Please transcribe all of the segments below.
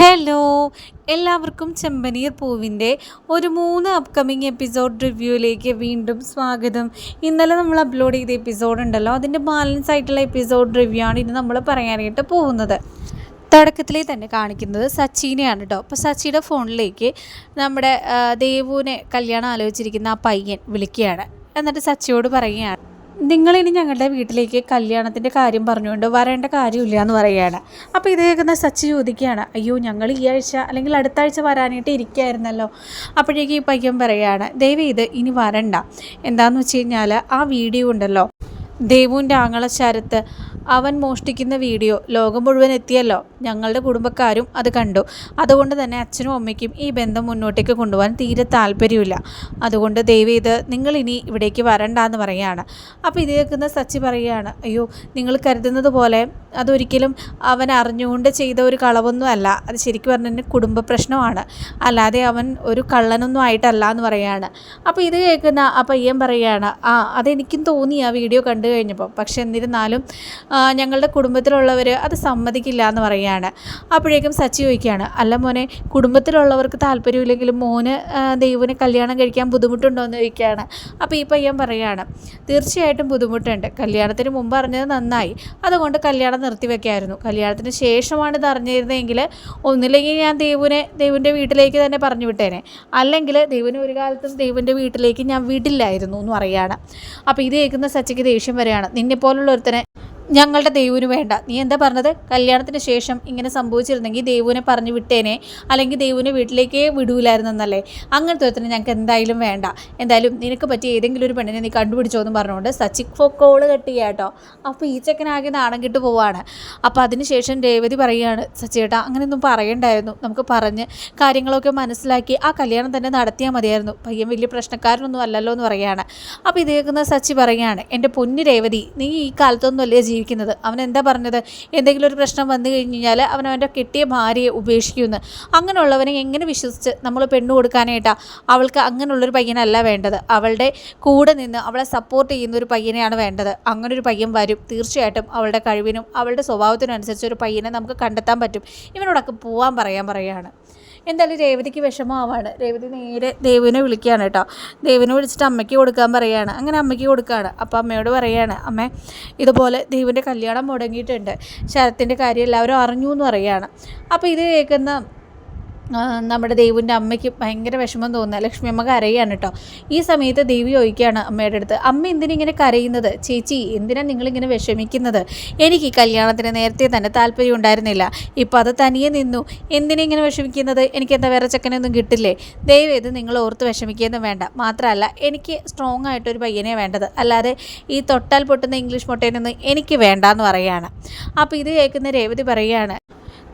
Hello എല്ലാവർക്കും ചെമ്പനീർ പൂവിന്റെ ഒരു മൂന്ന് അപ്കമിങ് എപ്പിസോഡ് റിവ്യൂയിലേക്ക് വീണ്ടും സ്വാഗതം. ഇന്നലെ നമ്മൾ അപ്ലോഡ് ചെയ്ത എപ്പിസോഡ് ഉണ്ടല്ലോ അതിന്റെ ബാലൻസ് ആയിട്ടുള്ള എപ്പിസോഡ് റിവ്യൂ ആണ് ഇന്ന് നമ്മൾ പറയാനായിട്ട് പോകുന്നത്. തുടക്കത്തിലേ തന്നെ കാണിക്കുന്നത് സച്ചിനെയാണ് കേട്ടോ അപ്പോൾ സച്ചിയുടെ ഫോണിലേക്ക് നമ്മുടെ ദേവുവിനെ കല്യാണം ആലോചിച്ചിരിക്കുന്ന ആ പയ്യൻ വിളിക്കുകയാണ്. എന്നിട്ട് സച്ചിയോട് പറയുകയാണ് നിങ്ങളിനി ഞങ്ങളുടെ വീട്ടിലേക്ക് കല്യാണത്തിന്റെ കാര്യം പറഞ്ഞുകൊണ്ട് വരേണ്ട കാര്യമില്ല എന്ന് പറയുകയാണ്. അപ്പോൾ ഇത് കേൾക്കുന്ന സച്ചി ചോദിക്കുകയാണ് അയ്യോ ഞങ്ങൾ ഈ ആഴ്ച അല്ലെങ്കിൽ അടുത്ത ആഴ്ച വരാനായിട്ട് ഇരിക്കുകയായിരുന്നല്ലോ? അപ്പോഴേക്ക് ഈ പയ്യൻ പറയുകയാണ് ദയവ് ഇത് ഇനി വരണ്ട. എന്താണെന്ന് വെച്ച് കഴിഞ്ഞാൽ ആ വീഡിയോ ഉണ്ടല്ലോ ദേവുവിന്റെ ആങ്ങള ശരത്ത് അവൻ മോഷ്ടിക്കുന്ന വീഡിയോ ലോകം മുഴുവൻ എത്തിയല്ലോ. ഞങ്ങളുടെ കുടുംബക്കാരും അത് കണ്ടു. അതുകൊണ്ട് തന്നെ അച്ഛനും അമ്മയ്ക്കും ഈ ബന്ധം മുന്നോട്ടേക്ക് കൊണ്ടുപോകാൻ തീരെ താല്പര്യമില്ല. അതുകൊണ്ട് ദയവ് ഇത് നിങ്ങൾ ഇനി ഇവിടേക്ക് വരണ്ട എന്ന് പറയുകയാണ്. അപ്പോൾ ഇത് കേൾക്കുന്ന സച്ചി പറയുകയാണ് അയ്യോ നിങ്ങൾ കരുതുന്നത് പോലെ അതൊരിക്കലും അവൻ അറിഞ്ഞുകൊണ്ട് ചെയ്ത ഒരു കളവൊന്നും അല്ല. അത് ശരിക്കും പറഞ്ഞാൽ കുടുംബ പ്രശ്നമാണ്. അല്ലാതെ അവൻ ഒരു കള്ളനൊന്നും ആയിട്ടല്ല എന്ന് പറയുകയാണ്. അപ്പോൾ ഇത് കേൾക്കുന്ന ആ പയ്യൻ പറയുകയാണ് ആ അതെനിക്കും തോന്നി ആ വീഡിയോ കണ്ടു കഴിഞ്ഞപ്പോൾ. പക്ഷേ എന്നിരുന്നാലും ഞങ്ങളുടെ കുടുംബത്തിലുള്ളവർ അത് സമ്മതിക്കില്ല എന്ന് പറയുകയാണ്. അപ്പോഴേക്കും സച്ചി ചോദിക്കുകയാണ് അല്ല മോനെ കുടുംബത്തിലുള്ളവർക്ക് താല്പര്യമില്ലെങ്കിലും മോന് ദൈവന് കല്യാണം കഴിക്കാൻ ബുദ്ധിമുട്ടുണ്ടോ? എന്ന് ചോദിക്കുകയാണ്. അപ്പോൾ ഈ പയ്യൻ പറയുകയാണ് തീർച്ചയായിട്ടും ബുദ്ധിമുട്ടുണ്ട്. കല്യാണത്തിന് മുമ്പ് അറിഞ്ഞത് നന്നായി. അതുകൊണ്ട് കല്യാണം നിർത്തിവെക്കായിരുന്നു കല്യാണത്തിന് ശേഷമാണ് ഇത് അറിഞ്ഞിരുന്നതെങ്കിൽ ഒന്നില്ലെങ്കിൽ ഞാൻ ദൈവനെ ദൈവന്റെ വീട്ടിലേക്ക് തന്നെ പറഞ്ഞു വിട്ടേനെ. അല്ലെങ്കിൽ ദൈവന് ഒരു കാലത്തും ദൈവന്റെ വീട്ടിലേക്ക് ഞാൻ വിടില്ലായിരുന്നു എന്ന് പറയുകയാണ്. അപ്പോൾ ഇത് കേൾക്കുന്ന സച്ചിക്ക് ദേഷ്യം വരെയാണ് നിന്നെ പോലുള്ള ഒരുത്തനെ ഞങ്ങളുടെ ദേവുവിന് വേണ്ട. നീ എന്താ പറഞ്ഞത്? കല്യാണത്തിന് ശേഷം ഇങ്ങനെ സംഭവിച്ചിരുന്നെങ്കിൽ ദേവുവിനെ പറഞ്ഞു വിട്ടേനെ. അല്ലെങ്കിൽ ദേവുവിനെ വീട്ടിലേക്കേ വിടൂലായിരുന്നെന്നല്ലേ? അങ്ങനത്തെ തന്നെ ഞങ്ങൾക്ക് എന്തായാലും വേണ്ട. എന്തായാലും നിനക്ക് പറ്റിയ ഏതെങ്കിലും ഒരു പെണ്ണിനെ നീ കണ്ടുപിടിച്ചോ എന്ന് പറഞ്ഞുകൊണ്ട് സച്ചിക് ഫോക്കോൾ കെട്ടിയാട്ടോ അപ്പോൾ ഈ ചെക്കനാകെ നാണം കിട്ടു പോവാണ്. അപ്പോൾ അതിനുശേഷം രേവതി പറയുകയാണ് സച്ചിയേട്ടാ അങ്ങനെയൊന്നും പറയണ്ടായിരുന്നു. നമുക്ക് പറഞ്ഞ് കാര്യങ്ങളൊക്കെ മനസ്സിലാക്കി ആ കല്യാണം തന്നെ നടത്തിയാൽ മതിയായിരുന്നു. പയ്യൻ വലിയ പ്രശ്നക്കാരനൊന്നും അല്ലല്ലോ എന്ന് പറയുകയാണ്. അപ്പോൾ ഇത് കേൾക്കുന്ന സച്ചി പറയുകയാണ് എന്റെ പൊന്നു രേവതി നീ ഈ കാലത്തൊന്നും അല്ലേ ജീവിക്കുന്നത്. അവൻ എന്താ പറഞ്ഞത്? എന്തെങ്കിലും ഒരു പ്രശ്നം വന്നു കഴിഞ്ഞ് കഴിഞ്ഞാൽ അവൻ അവന്റെ കെട്ടിയ ഭാര്യയെ ഉപേക്ഷിക്കുമെന്ന്. അങ്ങനെയുള്ളവനെ എങ്ങനെ വിശ്വസിച്ച് നമ്മൾ പെണ്ണു കൊടുക്കാനായിട്ടാ അവൾക്ക് അങ്ങനെയുള്ളൊരു പയ്യനല്ല വേണ്ടത്. അവളുടെ കൂടെ നിന്ന് അവളെ സപ്പോർട്ട് ചെയ്യുന്ന ഒരു പയ്യനെയാണ് വേണ്ടത്. അങ്ങനെ ഒരു പയ്യൻ വരും. തീർച്ചയായിട്ടും അവളുടെ കഴിവിനും അവളുടെ സ്വഭാവത്തിനും അനുസരിച്ച് ഒരു പയ്യനെ നമുക്ക് കണ്ടെത്താൻ പറ്റും. ഇവനോടൊക്കെ പോവാൻ പറയാൻ പറയുകയാണ് എന്തായാലും രേവതിക്ക് വിഷമമാവാണ്. രേവതി നേരെ ദേവിനെ വിളിക്കുകയാണ് കേട്ടോ. ദേവിനെ വിളിച്ചിട്ട് അമ്മയ്ക്ക് കൊടുക്കാൻ പറയുകയാണ് അങ്ങനെ അമ്മയ്ക്ക് കൊടുക്കുകയാണ്. അപ്പോൾ അമ്മയോട് പറയുകയാണ് അമ്മ ഇതുപോലെ ദേവിന്റെ കല്യാണം മുടങ്ങിയിട്ടുണ്ട്. ശരത്തിന്റെ കാര്യം എല്ലാവരും അറിഞ്ഞു എന്ന് പറയുകയാണ് അപ്പോൾ ഇത് കേൾക്കുന്ന നമ്മുടെ ദേവുവിന്റെ അമ്മയ്ക്ക് ഭയങ്കര വിഷമം തോന്നുക ലക്ഷ്മി അമ്മ കരയാണ് കേട്ടോ. ഈ സമയത്ത് ദേവി ചോദിക്കുകയാണ് അമ്മയുടെ അടുത്ത് അമ്മ എന്തിനാ ഇങ്ങനെ കരയുന്നത്? ചേച്ചി എന്തിനാ നിങ്ങളിങ്ങനെ വിഷമിക്കുന്നത്? എനിക്ക് ഈ കല്യാണത്തിന് നേരത്തെ തന്നെ താല്പര്യം ഉണ്ടായിരുന്നില്ല. ഇപ്പോൾ അത് തനിയെ നിന്നു. എന്തിനാ ഇങ്ങനെ വിഷമിക്കുന്നത്? എനിക്ക് എന്താ വേറെ ചെക്കനൊന്നും കിട്ടില്ലേ? ഇത് നിങ്ങൾ ഓർത്ത് വിഷമിക്കുകയൊന്നും വേണ്ട. മാത്രമല്ല എനിക്ക് സ്ട്രോങ് ആയിട്ടൊരു പയ്യനെ വേണ്ടത്. അല്ലാതെ ഈ തൊട്ടാൽ പൊട്ടുന്ന ഇംഗ്ലീഷ് മുട്ടേനൊന്നും എനിക്ക് വേണ്ടാന്ന് പറയുകയാണ് അപ്പോൾ ഇത് കേൾക്കുന്ന രേവതി പറയുകയാണ്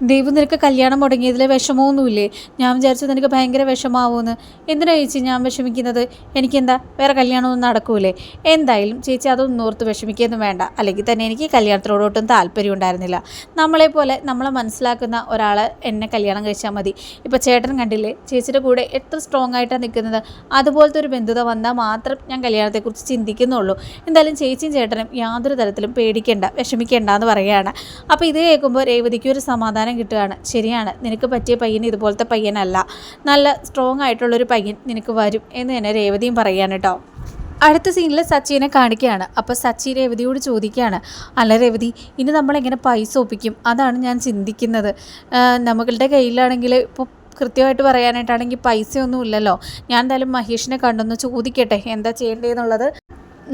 ദൈവം നിനക്ക് കല്യാണം മുടങ്ങിയതിൽ വിഷമമൊന്നുമില്ലേ? ഞാൻ വിചാരിച്ചു നിനക്ക് ഭയങ്കര വിഷമാവുമെന്ന് എന്തിനാ ചേച്ചി ഞാൻ വിഷമിക്കുന്നത്? എനിക്കെന്താ? വേറെ കല്യാണമൊന്നും നടക്കൂലേ. എന്തായാലും ചേച്ചി അതൊന്നും ഓർത്ത് വിഷമിക്കുകയൊന്നും വേണ്ട. അല്ലെങ്കിൽ തന്നെ എനിക്ക് കല്യാണത്തിനോടൊട്ടും താല്പര്യം ഉണ്ടായിരുന്നില്ല. നമ്മളെ പോലെ നമ്മളെ മനസ്സിലാക്കുന്ന ഒരാൾ എന്നെ കല്യാണം കഴിച്ചാൽ മതി. ഇപ്പോൾ ചേട്ടൻ കണ്ടില്ലേ? ചേച്ചിയുടെ കൂടെ എത്ര സ്ട്രോങ് ആയിട്ടാണ് നിൽക്കുന്നത്. അതുപോലത്തെ ഒരു ബന്ധുത വന്നാൽ മാത്രം ഞാൻ കല്യാണത്തെക്കുറിച്ച് ചിന്തിക്കുന്നുള്ളൂ. എന്തായാലും ചേച്ചിയും ചേട്ടനും യാതൊരു തരത്തിലും പേടിക്കേണ്ട വിഷമിക്കേണ്ട എന്ന് പറയുകയാണ്. അപ്പോൾ ഇത് കേൾക്കുമ്പോൾ രേവതിക്ക് ഒരു സമാധാനം കിട്ടുകയാണ്. ശരിയാണ്. നിനക്ക് പറ്റിയ പയ്യൻ ഇതുപോലത്തെ പയ്യനല്ല. നല്ല സ്ട്രോങ് ആയിട്ടുള്ളൊരു പയ്യൻ നിനക്ക് വരും എന്ന് തന്നെ രേവതിയും പറയുകയാണ് കേട്ടോ അടുത്ത സീനിൽ സച്ചിനെ കാണിക്കുകയാണ്. അപ്പോൾ സച്ചി രേവതിയോട് ചോദിക്കുകയാണ്. അല്ല രേവതി ഇനി നമ്മളെങ്ങനെ പൈസ ഒപ്പിക്കും? അതാണ് ഞാൻ ചിന്തിക്കുന്നത്. നമ്മളുടെ കയ്യിലാണെങ്കിൽ ഇപ്പോൾ കൃത്യമായിട്ട് പറയാനായിട്ടാണെങ്കിൽ പൈസയൊന്നും ഇല്ലല്ലോ. ഞാൻ എന്തായാലും മഹേഷിനെ കണ്ടൊന്ന് ചോദിക്കട്ടെ. എന്താ ചെയ്യേണ്ടതെന്നുള്ളത്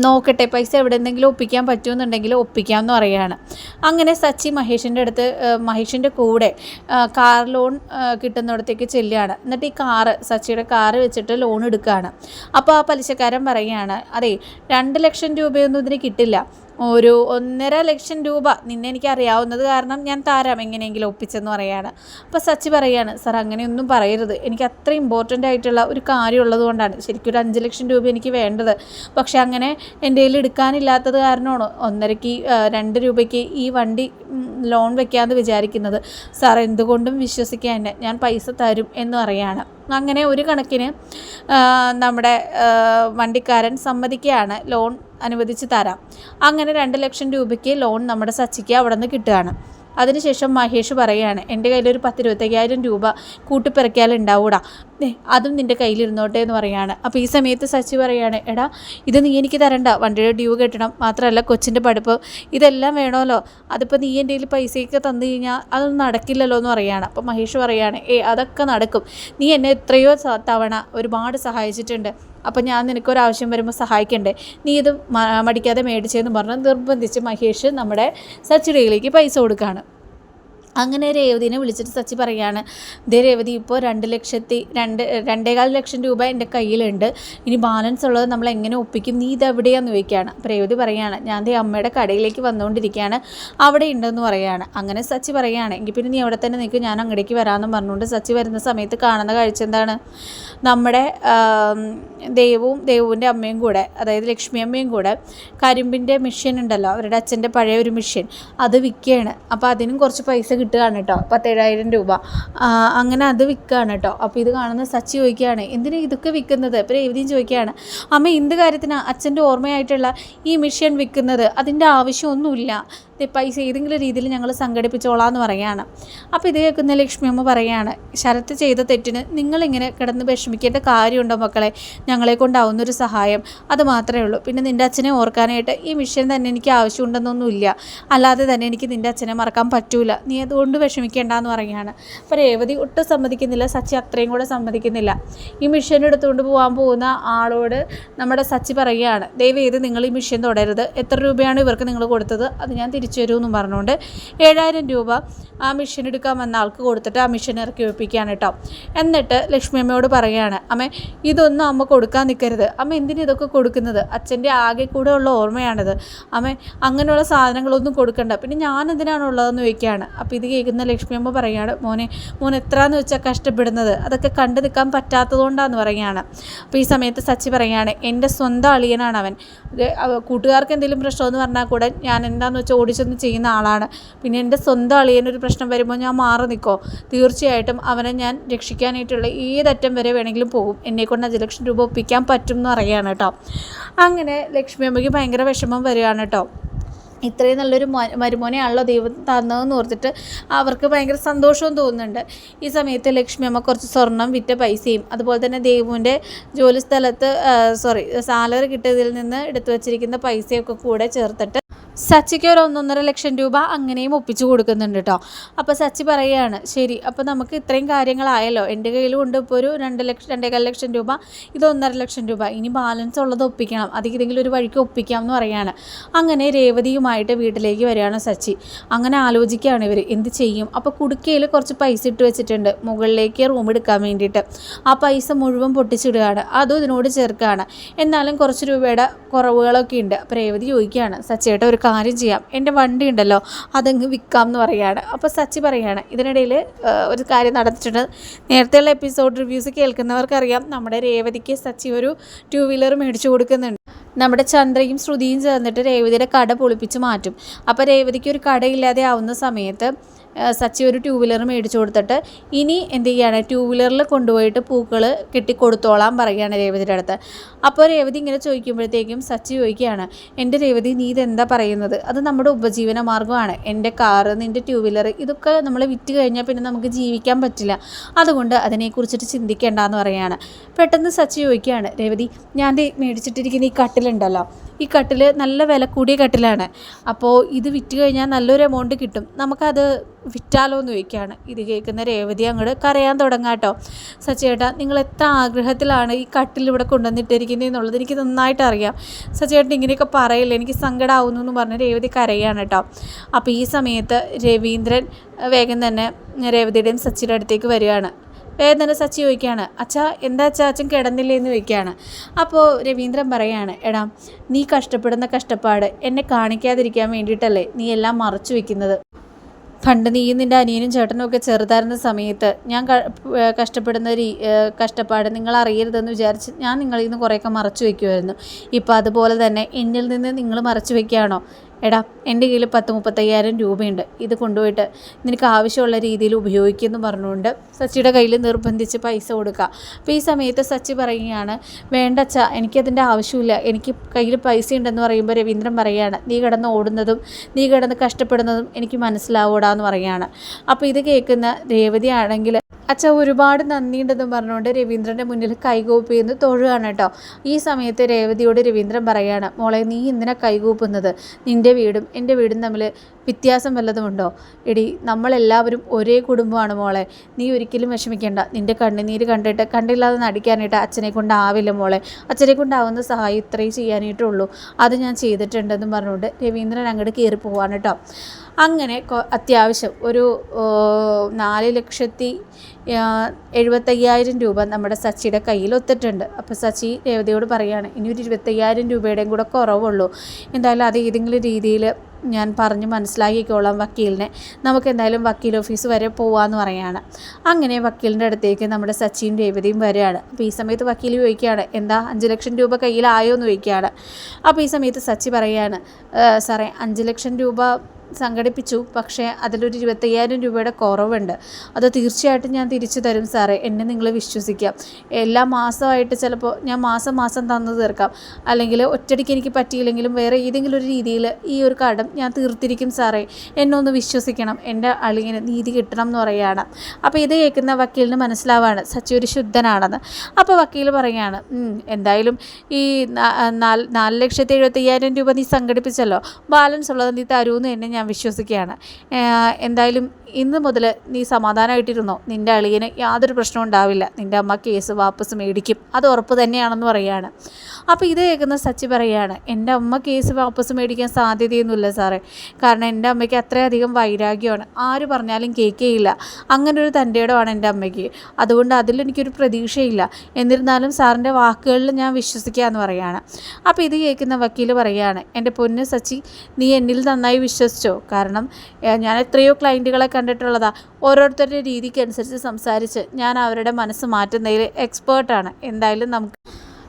നോക്കട്ടെ പൈസ എവിടെ എന്തെങ്കിലും ഒപ്പിക്കാൻ പറ്റുമെന്നുണ്ടെങ്കിൽ ഒപ്പിക്കാമെന്ന് പറയുകയാണ് അങ്ങനെ സച്ചി മഹേഷിന്റെ അടുത്ത് മഹേഷിന്റെ കൂടെ കാർ ലോൺ കിട്ടുന്നിടത്തേക്ക് ചെല്ലുകയാണ്. എന്നിട്ട് ഈ കാറ് സച്ചിയുടെ കാറ് വെച്ചിട്ട് ലോൺ എടുക്കുകയാണ്. അപ്പോൾ ആ പലിശക്കാരൻ പറയുകയാണ് അതെ രണ്ട് ലക്ഷം രൂപയൊന്നും ഇതിന് കിട്ടില്ല. ഒരു ഒന്നര ലക്ഷം രൂപ നിന്നെ എനിക്ക് അറിയാവുന്നത് കാരണം ഞാൻ താരാം എങ്ങനെയെങ്കിലും ഒപ്പിച്ചെന്ന് പറയാണ് അപ്പോൾ സച്ചി പറയാണ് സാർ അങ്ങനെയൊന്നും പറയരുത്. എനിക്ക് അത്ര ഇമ്പോർട്ടന്റ് ആയിട്ടുള്ള ഒരു കാര്യം ഉള്ളതുകൊണ്ടാണ് ശരിക്കും ഒരു അഞ്ച് ലക്ഷം രൂപ എനിക്ക് വേണ്ടത്. പക്ഷേ അങ്ങനെ എന്റെ കയ്യിൽ എടുക്കാനില്ലാത്തത് കാരണമാണ് ഒന്നരയ്ക്ക് രണ്ട് രൂപയ്ക്ക് ഈ വണ്ടി ലോൺ വെക്കാമെന്ന് വിചാരിക്കുന്നത്. സാർ എന്തുകൊണ്ടും വിശ്വസിക്കാൻ എന്നെ. ഞാൻ പൈസ തരും എന്ന് പറയാണ് അങ്ങനെ ഒരു കണക്കിന് നമ്മുടെ വണ്ടിക്കാരൻ സമ്മതിക്കുകയാണ്. ലോൺ അനുവദിച്ച് തരാം. അങ്ങനെ രണ്ട് ലക്ഷം രൂപയ്ക്ക് ലോൺ നമ്മുടെ സച്ചിക്ക് അവിടെ നിന്ന് കിട്ടുകയാണ്. അതിനുശേഷം മഹേഷ് പറയുകയാണ് എന്റെ കയ്യിൽ ഒരു പത്തിരുപത്തയ്യായിരം രൂപ കൂട്ടിപ്പിറക്കിയാൽ ഉണ്ടാവൂടാ. അതും നിന്റെ കയ്യിലിരുന്നോട്ടെ എന്ന് പറയുകയാണ്. അപ്പോൾ ഈ സമയത്ത് സച്ചി പറയുകയാണ് എടാ ഇത് നീ എനിക്ക് തരണ്ട. വണ്ടിയുടെ ഡ്യൂ കെട്ടണം. മാത്രമല്ല കൊച്ചിന്റെ പഠിപ്പ്. ഇതെല്ലാം വേണമല്ലോ. അതിപ്പോൾ നീ എന്റെ കയ്യിൽ പൈസയൊക്കെ തന്നു കഴിഞ്ഞാൽ അതൊന്നും നടക്കില്ലല്ലോ എന്ന് പറയുകയാണ്. അപ്പോൾ മഹേഷ് പറയുകയാണ് ഏ അതൊക്കെ നടക്കും. നീ എന്നെ എത്രയോ തവണ ഒരുപാട് സഹായിച്ചിട്ടുണ്ട്. അപ്പം ഞാൻ നിനക്കൊരാവശ്യം വരുമ്പോൾ സഹായിക്കണ്ടേ? നീ ഇത് മടിക്കാതെ മേടിച്ചതെന്ന് പറഞ്ഞ് നിർബന്ധിച്ച് മഹേഷ് നമ്മുടെ സച്ചിടയിലേക്ക് പൈസ കൊടുക്കുകയാണ് അങ്ങനെ രേവതിനെ വിളിച്ചിട്ട് സച്ചി പറയാണ് ദേ രേവതി ഇപ്പോൾ രണ്ട് ലക്ഷത്തി രണ്ട് രണ്ടേകാൽ ലക്ഷം രൂപ എന്റെ കയ്യിലുണ്ട്. ഇനി ബാലൻസ് ഉള്ളത് നമ്മൾ എങ്ങനെ ഒപ്പിക്കും? നീ ഇത് എവിടെയാന്ന് ചോദിക്കുകയാണ്. അപ്പോൾ രേവതി പറയാണ് ഞാൻ ദേ അമ്മയുടെ കടയിലേക്ക് വന്നുകൊണ്ടിരിക്കുകയാണ്. അവിടെ ഉണ്ടെന്ന് പറയാണ്. അങ്ങനെ സച്ചി പറയാണ് എങ്കിൽ പിന്നെ നീ അവിടെ തന്നെ നിൽക്കും ഞാൻ അങ്ങടേക്ക് വരാമെന്നും പറഞ്ഞുകൊണ്ട് സച്ചി വരുന്ന സമയത്ത് കാണുന്ന കാഴ്ച എന്താണ്? നമ്മുടെ ദേവും ദേവുവിന്റെ അമ്മയും കൂടെ അതായത് ലക്ഷ്മി അമ്മയും കൂടെ കരിമ്പിന്റെ മെഷീൻ ഉണ്ടല്ലോ അവരുടെ അച്ഛന്റെ പഴയ ഒരു മെഷീൻ അത് വിൽക്കുകയാണ്. അപ്പോൾ അതിനും കുറച്ച് പൈസ കിട്ടുകയാണ് കേട്ടോ പത്തേഴായിരം രൂപ. അങ്ങനെ അത് വിൽക്കുകയാണ് കേട്ടോ അപ്പോൾ ഇത് കാണുന്ന സച്ചി ചോദിക്കുകയാണ് എന്തിനാ ഇതൊക്കെ വിൽക്കുന്നത്? ഇപ്പോൾ രേവതിയും ചോദിക്കുകയാണ് അമ്മ എന്ത് കാര്യത്തിനാണ് അച്ഛന്റെ ഓർമ്മയായിട്ടുള്ള ഈ മിഷ്യൻ വിൽക്കുന്നത് അതിന്റെ ആവശ്യമൊന്നുമില്ല. പൈസ ഏതെങ്കിലും രീതിയിൽ ഞങ്ങൾ സംഘടിപ്പിച്ചോളാം എന്ന് പറയുകയാണ്. അപ്പോൾ ഇത് കേൾക്കുന്ന ലക്ഷ്മി അമ്മ പറയുകയാണ് ശരത്ത് ചെയ്ത തെറ്റിന് നിങ്ങളിങ്ങനെ കിടന്ന് വിഷമിക്കേണ്ട കാര്യമുണ്ടോ മക്കളെ? ഞങ്ങളെ കൊണ്ടാവുന്നൊരു സഹായം. അത് മാത്രമേ ഉള്ളൂ. പിന്നെ നിന്റെ അച്ഛനെ ഓർക്കാനായിട്ട് ഈ മിഷൻ തന്നെ എനിക്ക് ആവശ്യമുണ്ടെന്നൊന്നുമില്ല. അല്ലാതെ തന്നെ എനിക്ക് നിന്റെ അച്ഛനെ മറക്കാൻ പറ്റൂല. നീ അതുകൊണ്ട് വിഷമിക്കേണ്ട എന്ന് പറയുകയാണ്. അപ്പോൾ രേവതി ഒട്ടും സമ്മതിക്കുന്നില്ല. സച്ചി അത്രയും കൂടെ സമ്മതിക്കുന്നില്ല. ഈ മിഷൻ എടുത്തുകൊണ്ട് പോകാൻ പോകുന്ന ആളോട് നമ്മുടെ സച്ചി പറയുകയാണ് ദയവ് ചെയ്ത് നിങ്ങൾ ഈ മിഷൻ തുടരുത്. എത്ര രൂപയാണ് ഇവർക്ക് നിങ്ങൾ കൊടുത്തത്? അത് ഞാൻ തിരിച്ചു തിരിച്ചു തരുമെന്നും പറഞ്ഞുകൊണ്ട് ഏഴായിരം രൂപ ആ മിഷൻ എടുക്കാൻ വന്ന ആൾക്ക് കൊടുത്തിട്ട് ആ മിഷൻ ഇറക്കി വെപ്പിക്കുകയാണ് കേട്ടോ. എന്നിട്ട് ലക്ഷ്മി അമ്മയോട് പറയുകയാണ് അമ്മ ഇതൊന്നും അമ്മ കൊടുക്കാൻ നിൽക്കരുത് അമ്മ എന്തിനു ഇതൊക്കെ കൊടുക്കുന്നത്? അച്ഛന്റെ ആകെ കൂടെ ഉള്ള ഓർമ്മയാണിത്. അമ്മ അങ്ങനെയുള്ള സാധനങ്ങളൊന്നും കൊടുക്കണ്ട. പിന്നെ ഞാൻ എന്തിനാണ് ഉള്ളതെന്ന് ചോദിക്കുകയാണ്. അപ്പോൾ ഇത് കേൾക്കുന്ന ലക്ഷ്മി അമ്മ പറയുകയാണ് മോനെ മോൻ എത്രയെന്ന് വെച്ചാൽ കഷ്ടപ്പെടുന്നത്? അതൊക്കെ കണ്ടു നിൽക്കാൻ പറ്റാത്തതുകൊണ്ടാന്ന് പറയുകയാണ്. അപ്പോൾ ഈ സമയത്ത് സച്ചി പറയുകയാണ് എന്റെ സ്വന്തം അളിയനാണ് അവൻ. കൂട്ടുകാർക്ക് എന്തെങ്കിലും പ്രശ്നമെന്ന് പറഞ്ഞാൽ കൂടെ ഞാൻ എന്താണെന്ന് വെച്ചാൽ ഓടിച്ച് ചെന്ന് ചെയ്യുന്ന ആളാണ്. പിന്നെ എന്റെ സ്വന്തം അളിയനൊരു പ്രശ്നം വരുമ്പോൾ ഞാൻ മാറി നിൽക്കോ തീർച്ചയായിട്ടും അവനെ ഞാൻ രക്ഷിക്കാനായിട്ടുള്ള ഏതറ്റം വരെ വേണമെങ്കിലും പോകും. എന്നെക്കൊണ്ട് അഞ്ച് ലക്ഷം രൂപ ഒപ്പിക്കാൻ പറ്റും എന്ന് അറിയാണ് കേട്ടോ. അങ്ങനെ ലക്ഷ്മി അമ്മയ്ക്ക് ഭയങ്കര വിഷമം വരികയാണ് കേട്ടോ. ഇത്രയും നല്ലൊരു മരുമോനെയാണല്ലോ ദൈവം തന്നതെന്ന് ഓർത്തിട്ട് അവർക്ക് ഭയങ്കര സന്തോഷവും തോന്നുന്നുണ്ട്. ഈ സമയത്ത് ലക്ഷ്മി അമ്മ കുറച്ച് സ്വർണം വിറ്റ പൈസയും അതുപോലെ തന്നെ ദൈവന്റെ ജോലി സ്ഥലത്ത് സോറി സാലറി കിട്ടിയതിൽ നിന്ന് എടുത്തു വച്ചിരിക്കുന്ന പൈസയൊക്കെ കൂടെ ചേർത്തിട്ട് സച്ചിക്ക് ഒരു ഒന്നൊന്നര ലക്ഷം രൂപ അങ്ങനെയും ഒപ്പിച്ചു കൊടുക്കുന്നുണ്ട് കേട്ടോ അപ്പോൾ സച്ചി പറയുകയാണ് ശരി അപ്പോൾ നമുക്ക് ഇത്രയും കാര്യങ്ങളായല്ലോ. എന്റെ കയ്യിലും ഉണ്ട് ഇപ്പോൾ ഒരു രണ്ട് ലക്ഷം രണ്ടേകാൽ ലക്ഷം രൂപ ഇത് ഒന്നര ലക്ഷം രൂപ. ഇനി ബാലൻസ് ഉള്ളത് ഒപ്പിക്കണം. അത് ഏതെങ്കിലും ഒരു വഴിക്ക് ഒപ്പിക്കാം എന്ന് പറയുകയാണ് അങ്ങനെ രേവതിയുമായിട്ട് വീട്ടിലേക്ക് വരികയാണ് സച്ചി. അങ്ങനെ ആലോചിക്കുകയാണ് ഇവർ എന്ത് ചെയ്യും? അപ്പോൾ കുടുക്കയിൽ കുറച്ച് പൈസ ഇട്ട് വെച്ചിട്ടുണ്ട്. മുകളിലേക്ക് റൂം എടുക്കാൻ വേണ്ടിയിട്ട്. ആ പൈസ മുഴുവൻ പൊട്ടിച്ചിടുകയാണ്. അതും ഇതിനോട് ചേർക്കുകയാണ് എന്നാലും കുറച്ച് രൂപയുടെ കുറവുകളൊക്കെ ഉണ്ട്. അപ്പോൾ രേവതി ചോദിക്കുകയാണ് സച്ചിയേട്ട ഒരു കാര്യം ചെയ്യാം. എന്റെ വണ്ടി ഉണ്ടല്ലോ അതങ്ങ് വിൽക്കാം എന്ന് പറയുകയാണ് അപ്പോൾ സച്ചി പറയുകയാണ് ഇതിനിടയിൽ ഒരു കാര്യം നടന്നിട്ടുണ്ട്. നേരത്തെയുള്ള എപ്പിസോഡ് റിവ്യൂസ് കേൾക്കുന്നവർക്കറിയാം നമ്മുടെ രേവതിക്ക് സച്ചി ഒരു ടു വീലർ മേടിച്ചു കൊടുക്കുന്നുണ്ട്. നമ്മുടെ ചന്ദ്രയും ശ്രുതിയും ചേർന്നിട്ട് രേവതിയുടെ കട പൊളിപ്പിച്ച് മാറ്റും. അപ്പോൾ രേവതിക്ക് ഒരു കടയില്ലാതെ ആവുന്ന സമയത്ത് സച്ചി ഒരു ടൂ വീലർ മേടിച്ചു കൊടുത്തിട്ട് ഇനി എന്ത് ചെയ്യാണ്? ടൂ വീലറിൽ കൊണ്ടുപോയിട്ട് പൂക്കൾ കെട്ടിക്കൊടുത്തോളാം പറയുകയാണ് രേവതിയുടെ അടുത്ത്. അപ്പോൾ രേവതി ഇങ്ങനെ ചോദിക്കുമ്പോഴത്തേക്കും സച്ചി ചോദിക്കുകയാണ് എന്റെ രേവതി നീ ഇതെന്താ പറയുന്നത്? അത് നമ്മുടെ ഉപജീവന മാർഗമാണ്. എന്റെ കാറ് നിന്റെ ടൂ വീലർ ഇതൊക്കെ നമ്മൾ വിറ്റ് കഴിഞ്ഞാൽ പിന്നെ നമുക്ക് ജീവിക്കാൻ പറ്റില്ല. അതുകൊണ്ട് അതിനെക്കുറിച്ചിട്ട് ചിന്തിക്കേണ്ടെന്ന് പറയുകയാണ്. പെട്ടെന്ന് സച്ചി ചോദിക്കുകയാണ് രേവതി ഞാൻ മേടിച്ചിട്ടിരിക്കുന്ന ഈ കട്ടിലുണ്ടല്ലോ. ഈ കട്ടിൽ നല്ല വില കൂടിയ കട്ടിലാണ്. അപ്പോൾ ഇത് വിറ്റ് കഴിഞ്ഞാൽ നല്ലൊരു എമൗണ്ട് കിട്ടും. നമുക്കത് വിറ്റാലോ എന്ന് ചോദിക്കുകയാണ്. ഇത് കേൾക്കുന്ന രേവതി അങ്ങോട്ട് കരയാൻ തുടങ്ങാട്ടോ സച്ചേട്ടാ നിങ്ങൾ എത്ര ആഗ്രഹത്തിലാണ് ഈ കട്ടിൽ ഇവിടെ കൊണ്ടുവന്നിട്ടിരിക്കുന്നത് എന്നുള്ളത് എനിക്ക് നന്നായിട്ട് അറിയാം. സച്ചേട്ടൻ ഇങ്ങനെയൊക്കെ പറയില്ല എനിക്ക് സങ്കടമാവുന്നു എന്ന് പറഞ്ഞ് രേവതി കരയാണ് കേട്ടോ. അപ്പോൾ ഈ സമയത്ത് രവീന്ദ്രൻ വേഗം തന്നെ രേവതിയുടെയും സച്ചിയുടെ അടുത്തേക്ക് വരികയാണ്. വേഗം തന്നെ സച്ചി ചോദിക്കുകയാണ് അച്ഛാ എന്താ അച്ഛാ അച്ഛൻ കിടന്നില്ലേ? എന്ന് ചോദിക്കുകയാണ്. അപ്പോൾ രവീന്ദ്രൻ പറയാണ് എടാ നീ കഷ്ടപ്പെടുന്ന കഷ്ടപ്പാട് എന്നെ കാണിക്കാതിരിക്കാൻ വേണ്ടിയിട്ടല്ലേ നീ എല്ലാം മറച്ചു വെക്കുന്നത്? പണ്ട് നീയും നിന്റെ അനിയനും ചേട്ടനും ഒക്കെ ചെറുതായിരുന്ന സമയത്ത് ഞാൻ കഷ്ടപ്പെടുന്ന രീ കഷ്ടപ്പാട് നിങ്ങൾ അറിയരുതെന്ന് വിചാരിച്ച് ഞാൻ നിങ്ങളിൽ നിന്ന് കുറേയൊക്കെ മറച്ചു വയ്ക്കുമായിരുന്നു ഇപ്പോൾ അതുപോലെ തന്നെ എന്നിൽ നിന്ന് നിങ്ങൾ മറച്ചു വയ്ക്കുകയാണോ എടാ എന്റെ കയ്യിൽ പത്ത് മുപ്പത്തയ്യായിരം രൂപയുണ്ട്. ഇത് കൊണ്ടുപോയിട്ട് നിനക്ക് ആവശ്യമുള്ള രീതിയിൽ ഉപയോഗിക്കുമെന്ന് പറഞ്ഞുകൊണ്ട് സച്ചിയുടെ കയ്യിൽ നിർബന്ധിച്ച് പൈസ കൊടുക്കുക. അപ്പോൾ ഈ സമയത്ത് സച്ചി പറയുകയാണ് വേണ്ട അച്ഛ എനിക്കതിന്റെ ആവശ്യമില്ല. എനിക്ക് കയ്യിൽ പൈസ ഉണ്ടെന്ന് പറയുമ്പോൾ രവീന്ദ്രൻ പറയുകയാണ് നീ കിടന്ന് ഓടുന്നതും നീ കിടന്ന് കഷ്ടപ്പെടുന്നതും എനിക്ക് മനസ്സിലാവൂടാന്ന് പറയുകയാണ്. അപ്പോൾ ഇത് കേൾക്കുന്ന രേവതി ആണെങ്കിൽ അച്ഛ ഒരുപാട് നന്ദിയുണ്ടെന്ന് പറഞ്ഞുകൊണ്ട് രവീന്ദ്രന്റെ മുന്നിൽ കൈകൂപ്പിന്ന് തൊഴുകയാണ് കേട്ടോ. ഈ സമയത്ത് രേവതിയോട് രവീന്ദ്രൻ പറയുകയാണ് മോളെ നീ എന്തിനാ കൈകൂപ്പുന്നത്? നിന്റെ വീടും എന്റെ വീടും തമ്മിൽ വ്യത്യാസം വല്ലതുമുണ്ടോ? എടി നമ്മളെല്ലാവരും ഒരേ കുടുംബമാണ് മോളെ. നീ ഒരിക്കലും വിഷമിക്കേണ്ട. നിന്റെ കണ്ണുനീര് കണ്ടിട്ട് കണ്ടില്ലാതെ നടിക്കാനായിട്ട് അച്ഛനെ കൊണ്ടാവില്ല മോളെ. അച്ഛനെ കൊണ്ടാവുന്ന സഹായം ഇത്രയും ചെയ്യാനായിട്ടുള്ളൂ അത് ഞാൻ ചെയ്തിട്ടുണ്ടെന്നും പറഞ്ഞുകൊണ്ട് രവീന്ദ്രൻ അങ്ങോട്ട് കയറി പോവാണ് കേട്ടോ. അങ്ങനെ അത്യാവശ്യം ഒരു നാല് ലക്ഷത്തി എഴുപത്തയ്യായിരം രൂപ നമ്മുടെ സച്ചിയുടെ കയ്യിൽ ഒത്തിട്ടുണ്ട്. അപ്പോൾ സച്ചി രേവതിയോട് പറയുകയാണ് ഇനി ഒരു ഇരുപത്തയ്യായിരം രൂപയുടെയും കൂടെ കുറവുള്ളൂ. എന്തായാലും അത് ഏതെങ്കിലും രീതിയിൽ ഞാൻ പറഞ്ഞ് മനസ്സിലാക്കിക്കോളാം വക്കീലിനെ. നമുക്ക് എന്തായാലും വക്കീൽ ഓഫീസ് വരെ പോവാന്ന് പറയാണ്. അങ്ങനെ വക്കീലിന്റെ അടുത്തേക്ക് നമ്മുടെ സച്ചിയും രേവതിയും വരികയാണ്. അപ്പോൾ ഈ സമയത്ത് വക്കീൽ ചോദിക്കുകയാണ് എന്താ അഞ്ച് ലക്ഷം രൂപ കയ്യിലായോ എന്ന് ചോദിക്കുകയാണ്. അപ്പോൾ ഈ സമയത്ത് സച്ചി പറയുകയാണ് സാറേ അഞ്ച് ലക്ഷം രൂപ സംഘടിപ്പിച്ചു. പക്ഷേ അതിലൊരു ഇരുപത്തയ്യായിരം രൂപയുടെ കുറവുണ്ട്. അത് തീർച്ചയായിട്ടും ഞാൻ തിരിച്ചു തരും സാറേ. എന്നെ നിങ്ങൾ വിശ്വസിക്കാം. എല്ലാ മാസമായിട്ട് ചിലപ്പോൾ ഞാൻ മാസം മാസം തന്നു തീർക്കാം. അല്ലെങ്കിൽ ഒറ്റടിക്ക് എനിക്ക് പറ്റിയില്ലെങ്കിലും വേറെ ഏതെങ്കിലും ഒരു രീതിയിൽ ഈ ഒരു കടം ഞാൻ തീർത്തിരിക്കും സാറേ. എന്നെ ഒന്ന് വിശ്വസിക്കണം. എന്റെ അളിയന് നീതി കിട്ടണം എന്ന് പറയുകയാണ്. അപ്പോൾ ഇത് കേൾക്കുന്ന വക്കീലിന് മനസ്സിലാവാണ്. സച്ചി ഒരു ശുദ്ധനാണെന്ന്. അപ്പോൾ വക്കീൽ പറയുകയാണ് എന്തായാലും ഈ നാല് ലക്ഷത്തി എഴുപത്തയ്യായിരം രൂപ നീ സംഘടിപ്പിച്ചല്ലോ. ബാലൻസ് ഉള്ളത് നീ തരൂന്ന് തന്നെ ഞാൻ ഞാൻ വിശ്വസിക്കുകയാണ്. എന്തായാലും ഇന്ന് മുതൽ നീ സമാധാനമായിട്ടിരുന്നോ നിന്റെ അളിയന് യാതൊരു പ്രശ്നവും ഉണ്ടാവില്ല. നിന്റെ അമ്മ കേസ് വാപ്പസ് മേടിക്കും. അത് ഉറപ്പ് തന്നെയാണെന്ന് പറയുകയാണ്. അപ്പോൾ ഇത് കേൾക്കുന്ന സച്ചി പറയുകയാണ് എന്റെ അമ്മ കേസ് വാപ്പസ് മേടിക്കാൻ സാധ്യതയൊന്നുമില്ല സാറേ. കാരണം എന്റെ അമ്മയ്ക്ക് അത്രയധികം വൈരാഗ്യമാണ്. ആര് പറഞ്ഞാലും കേൾക്കുകയില്ല അങ്ങനൊരു ഒരു തന്റെ ഇടമാണ് എന്റെ അമ്മയ്ക്ക്. അതുകൊണ്ട് അതിലെനിക്കൊരു പ്രതീക്ഷയില്ല. എന്നിരുന്നാലും സാറിന്റെ വാക്കുകളിൽ ഞാൻ വിശ്വസിക്കുക എന്ന് പറയുകയാണ് അപ്പോൾ ഇത് കേൾക്കുന്ന വക്കീൽ പറയുകയാണ് എന്റെ പൊന്ന് സച്ചി നീ എന്നിൽ നന്നായി വിശ്വസിച്ചോ? കാരണം ഞാൻ എത്രയോ ക്ലയന്റുകളെ കണ്ടിട്ടുള്ളതാ. ഓരോരുത്തരുടെ രീതിക്കനുസരിച്ച് സംസാരിച്ച് ഞാൻ അവരുടെ മനസ്സ് മാറ്റുന്നതിൽ എക്സ്പേർട്ടാണ് എന്തായാലും നമുക്ക്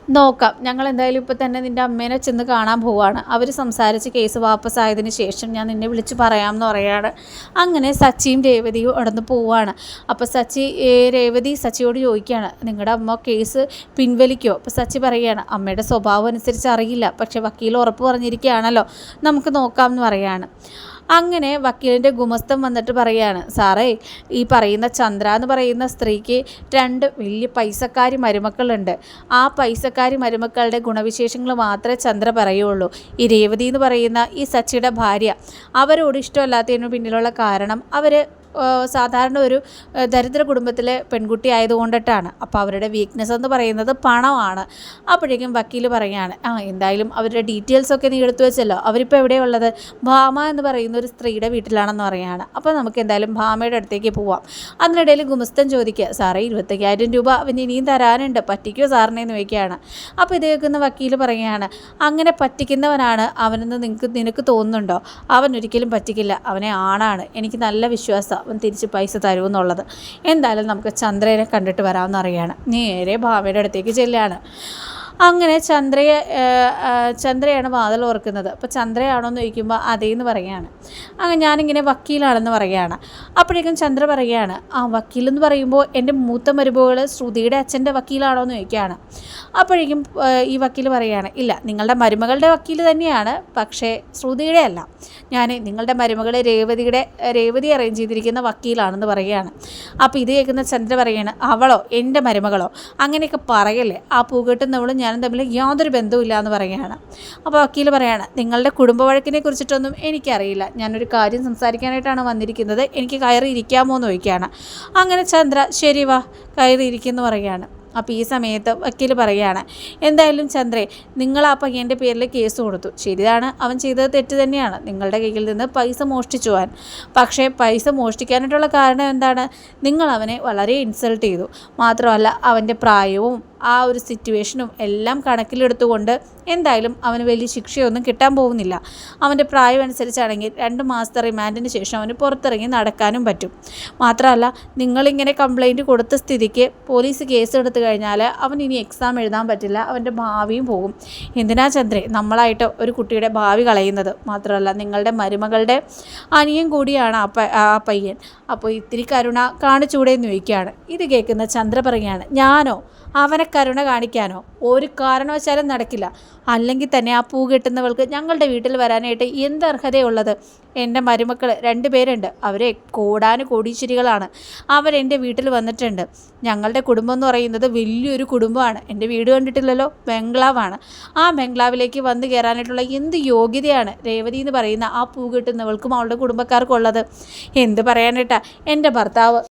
നോക്കാം. ഞങ്ങൾ എന്തായാലും ഇപ്പോൾ തന്നെ നിന്റെ അമ്മേനെ ചെന്ന് കാണാൻ പോവാണ്. അവർ സംസാരിച്ച് കേസ് വാപ്പസായതിന് ശേഷം ഞാൻ നിന്നെ വിളിച്ച് പറയാമെന്ന് പറയാണ്. അങ്ങനെ സച്ചിയും രേവതിയും അവിടുന്ന് പോവാണ്. അപ്പോൾ സച്ചി രേവതി സച്ചിയോട് ചോദിക്കുകയാണ് നിങ്ങളുടെ അമ്മ കേസ് പിൻവലിക്കുമോ അപ്പോൾ സച്ചി പറയുകയാണ് അമ്മയുടെ സ്വഭാവം അനുസരിച്ച് അറിയില്ല. പക്ഷേ വക്കീൽ ഉറപ്പ് പറഞ്ഞിരിക്കുകയാണല്ലോ. നമുക്ക് നോക്കാം എന്ന് പറയാണ്. അങ്ങനെ വക്കീലിന്റെ ഗുമസ്തം വന്നിട്ട് പറയുകയാണ് സാറേ ഈ പറയുന്ന ചന്ദ്ര എന്ന് പറയുന്ന സ്ത്രീക്ക് രണ്ട് വലിയ പൈസക്കാരി മരുമക്കളുണ്ട്. ആ പൈസക്കാരി മരുമക്കളുടെ ഗുണവിശേഷങ്ങൾ മാത്രമേ ചന്ദ്ര പറയുള്ളൂ. ഈ രേവതി എന്ന് പറയുന്ന ഈ സച്ചിയുടെ ഭാര്യ അവരോട് ഇഷ്ടമല്ലാത്തതിന് പിന്നിലുള്ള കാരണം അവർ സാധാരണ ഒരു ദരിദ്ര കുടുംബത്തിലെ പെൺകുട്ടി ആയതുകൊണ്ടിട്ടാണ്. അപ്പോൾ അവരുടെ വീക്ക്നെസ് എന്ന് പറയുന്നത് പണമാണ്. അപ്പോഴേക്കും വക്കീൽ പറയുകയാണ് ആ എന്തായാലും അവരുടെ ഡീറ്റെയിൽസ് ഒക്കെ നീ എടുത്തു വെച്ചല്ലോ. അവരിപ്പോൾ എവിടെയുള്ളത് ഭാമ എന്ന് പറയുന്ന ഒരു സ്ത്രീയുടെ വീട്ടിലാണെന്ന് പറയുകയാണ് അപ്പോൾ നമുക്ക് എന്തായാലും ഭാമയുടെ അടുത്തേക്ക് പോവാം. അതിനിടയിൽ ഗുമസ്തൻ ചോദിക്കുക സാറേ ഇരുപത്തയ്യായിരം രൂപ അവന് ഇനിയും തരാനുണ്ട്. പറ്റിക്കോ സാറിനെ? എന്ന് ചോദിക്കുകയാണ്. അപ്പോൾ ഇത് കേൾക്കുന്ന വക്കീൽ പറയുകയാണ് അങ്ങനെ പറ്റിക്കുന്നവനാണ് അവനെന്ന് നിങ്ങൾക്ക് നിനക്ക് തോന്നുന്നുണ്ടോ? അവൻ ഒരിക്കലും പറ്റിക്കില്ല. അവനെ ആണാണ്. എനിക്ക് നല്ല വിശ്വാസം. അവൻ തിരിച്ച് പൈസ തരുമെന്നുള്ളത് എന്തായാലും നമുക്ക് ചന്ദ്രനെ കണ്ടിട്ട് വരാമെന്നറിയാണ് നേരെ ഭാവയുടെ അടുത്തേക്ക് ചെല്ലുകയാണ്. അങ്ങനെ ചന്ദ്രയെ ചന്ദ്രയാണ് വാതിൽ ഓർക്കുന്നത്. അപ്പോൾ ചന്ദ്രയാണോ എന്ന് ചോദിക്കുമ്പോൾ അതേന്ന് പറയുകയാണ് അങ്ങനെ ഞാനിങ്ങനെ വക്കീലാണെന്ന് പറയുകയാണ് അപ്പോഴേക്കും ചന്ദ്ര പറയുകയാണ് ആ വക്കീൽ എന്ന് പറയുമ്പോൾ എന്റെ മൂത്ത മരുമകൾ ശ്രുതിയുടെ അച്ഛന്റെ വക്കീലാണോ എന്ന് ചോദിക്കുകയാണ്. അപ്പോഴേക്കും ഈ വക്കീൽ പറയുകയാണ് ഇല്ല നിങ്ങളുടെ മരുമകളുടെ വക്കീൽ തന്നെയാണ് പക്ഷേ ശ്രുതിയുടെ അല്ല. ഞാൻ നിങ്ങളുടെ മരുമകളെ രേവതിയുടെ രേവതി അറേഞ്ച് ചെയ്തിരിക്കുന്ന വക്കീലാണെന്ന് പറയുകയാണ് അപ്പോൾ ഇത് കേൾക്കുന്ന ചന്ദ്ര പറയുകയാണ് അവളോ? എന്റെ മരുമകളോ? അങ്ങനെയൊക്കെ പറയല്ലേ ആ പൂകെട്ടുന്നവളും ഞാൻ ഞാനും തമ്മിൽ യാതൊരു ബന്ധവുമില്ല എന്ന് പറയുകയാണ്. അപ്പോൾ വക്കീൽ പറയാണ് നിങ്ങളുടെ കുടുംബ വഴക്കിനെ കുറിച്ചിട്ടൊന്നും എനിക്കറിയില്ല. ഞാനൊരു കാര്യം സംസാരിക്കാനായിട്ടാണ് വന്നിരിക്കുന്നത്. എനിക്ക് കയറി ഇരിക്കാമോ എന്ന് ചോദിക്കുകയാണ്. അങ്ങനെ ചന്ദ്ര ശരി വാ കയറി ഇരിക്കുന്നു പറയുകയാണ്. അപ്പോൾ ഈ സമയത്ത് വക്കീൽ പറയുകയാണ് എന്തായാലും ചന്ദ്രേ നിങ്ങൾ ആ പേരിൽ കേസ് കൊടുത്തു. ശരിയാണ് അവൻ ചെയ്തത് തെറ്റ് തന്നെയാണ്. നിങ്ങളുടെ കയ്യിൽ നിന്ന് പൈസ മോഷ്ടിച്ചു പോകാൻ പക്ഷേ പൈസ മോഷ്ടിക്കാനായിട്ടുള്ള കാരണം എന്താണ്? നിങ്ങൾ അവനെ വളരെ ഇൻസൾട്ട് ചെയ്തു. മാത്രമല്ല അവന്റെ പ്രായവും ആ ഒരു സിറ്റുവേഷനും എല്ലാം കണക്കിലെടുത്തുകൊണ്ട് എന്തായാലും അവന് വലിയ ശിക്ഷയൊന്നും കിട്ടാൻ പോകുന്നില്ല. അവന്റെ പ്രായം അനുസരിച്ചാണെങ്കിൽ രണ്ട് മാസത്തെ റിമാൻഡിന് ശേഷം അവന് പുറത്തിറങ്ങി നടക്കാനും പറ്റും. മാത്രമല്ല നിങ്ങളിങ്ങനെ കംപ്ലൈന്റ് കൊടുത്ത സ്ഥിതിക്ക് പോലീസ് കേസ് എടുത്തു കഴിഞ്ഞാൽ അവൻ ഇനി എക്സാം എഴുതാൻ പറ്റില്ല അവന്റെ ഭാവിയും പോകും. എന്തിനാ ചന്ദ്രേ നമ്മളായിട്ട് ഒരു കുട്ടിയുടെ ഭാവി കളയുന്നത്? മാത്രമല്ല നിങ്ങളുടെ മരുമകളുടെ അനിയൻ കൂടിയാണ് ആ പ ആ പയ്യൻ. അപ്പോൾ ഇത്തിരി കരുണ കാണിച്ചൂടെ എന്ന് ചോദിക്കുകയാണ്. ഇത് കേൾക്കുന്ന ചന്ദ്ര പറയുകയാണ് ഞാനോ? അവനെ കരുണ കാണിക്കാനോ? ഒരു കാരണവശാലും നടക്കില്ല. അല്ലെങ്കിൽ തന്നെ ആ പൂ കെട്ടുന്നവൾക്ക് ഞങ്ങളുടെ വീട്ടിൽ വരാനായിട്ട് എന്ത് അർഹതയുള്ളത്? എന്റെ മരുമക്കൾ രണ്ട് പേരുണ്ട്. അവരെ കോടാനു കോടീശ്വരികളാണ്. അവരെന്റെ വീട്ടിൽ വന്നിട്ടുണ്ട്. ഞങ്ങളുടെ കുടുംബം എന്ന് പറയുന്നത് വലിയൊരു കുടുംബമാണ്. എന്റെ വീട് കണ്ടിട്ടില്ലല്ലോ? ബംഗ്ലാവാണ്. ആ ബംഗ്ലാവിലേക്ക് വന്നു കയറാനായിട്ടുള്ള എന്ത് യോഗ്യതയാണ് രേവതി എന്ന് പറയുന്ന ആ പൂ കെട്ടുന്നവൾക്കും അവളുടെ കുടുംബക്കാർക്കും ഉള്ളത്? എന്ത് പറയാനായിട്ടാ? എന്റെ ഭർത്താവ്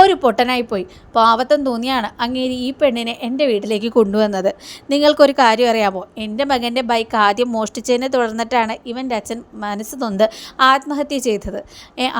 ഒരു പൊട്ടനായിപ്പോയി പാവത്തം തോന്നിയാണ് അങ്ങേരി ഈ പെണ്ണിനെ എന്റെ വീട്ടിലേക്ക് കൊണ്ടുവന്നത്. നിങ്ങൾക്കൊരു കാര്യം അറിയാമോ? എന്റെ മകന്റെ ബൈക്ക് ആദ്യം മോഷ്ടിച്ചതിനെ തുടർന്നിട്ടാണ് ഇവന്റെ അച്ഛൻ മനസ്സ് നൊന്ത് ആത്മഹത്യ ചെയ്തത്.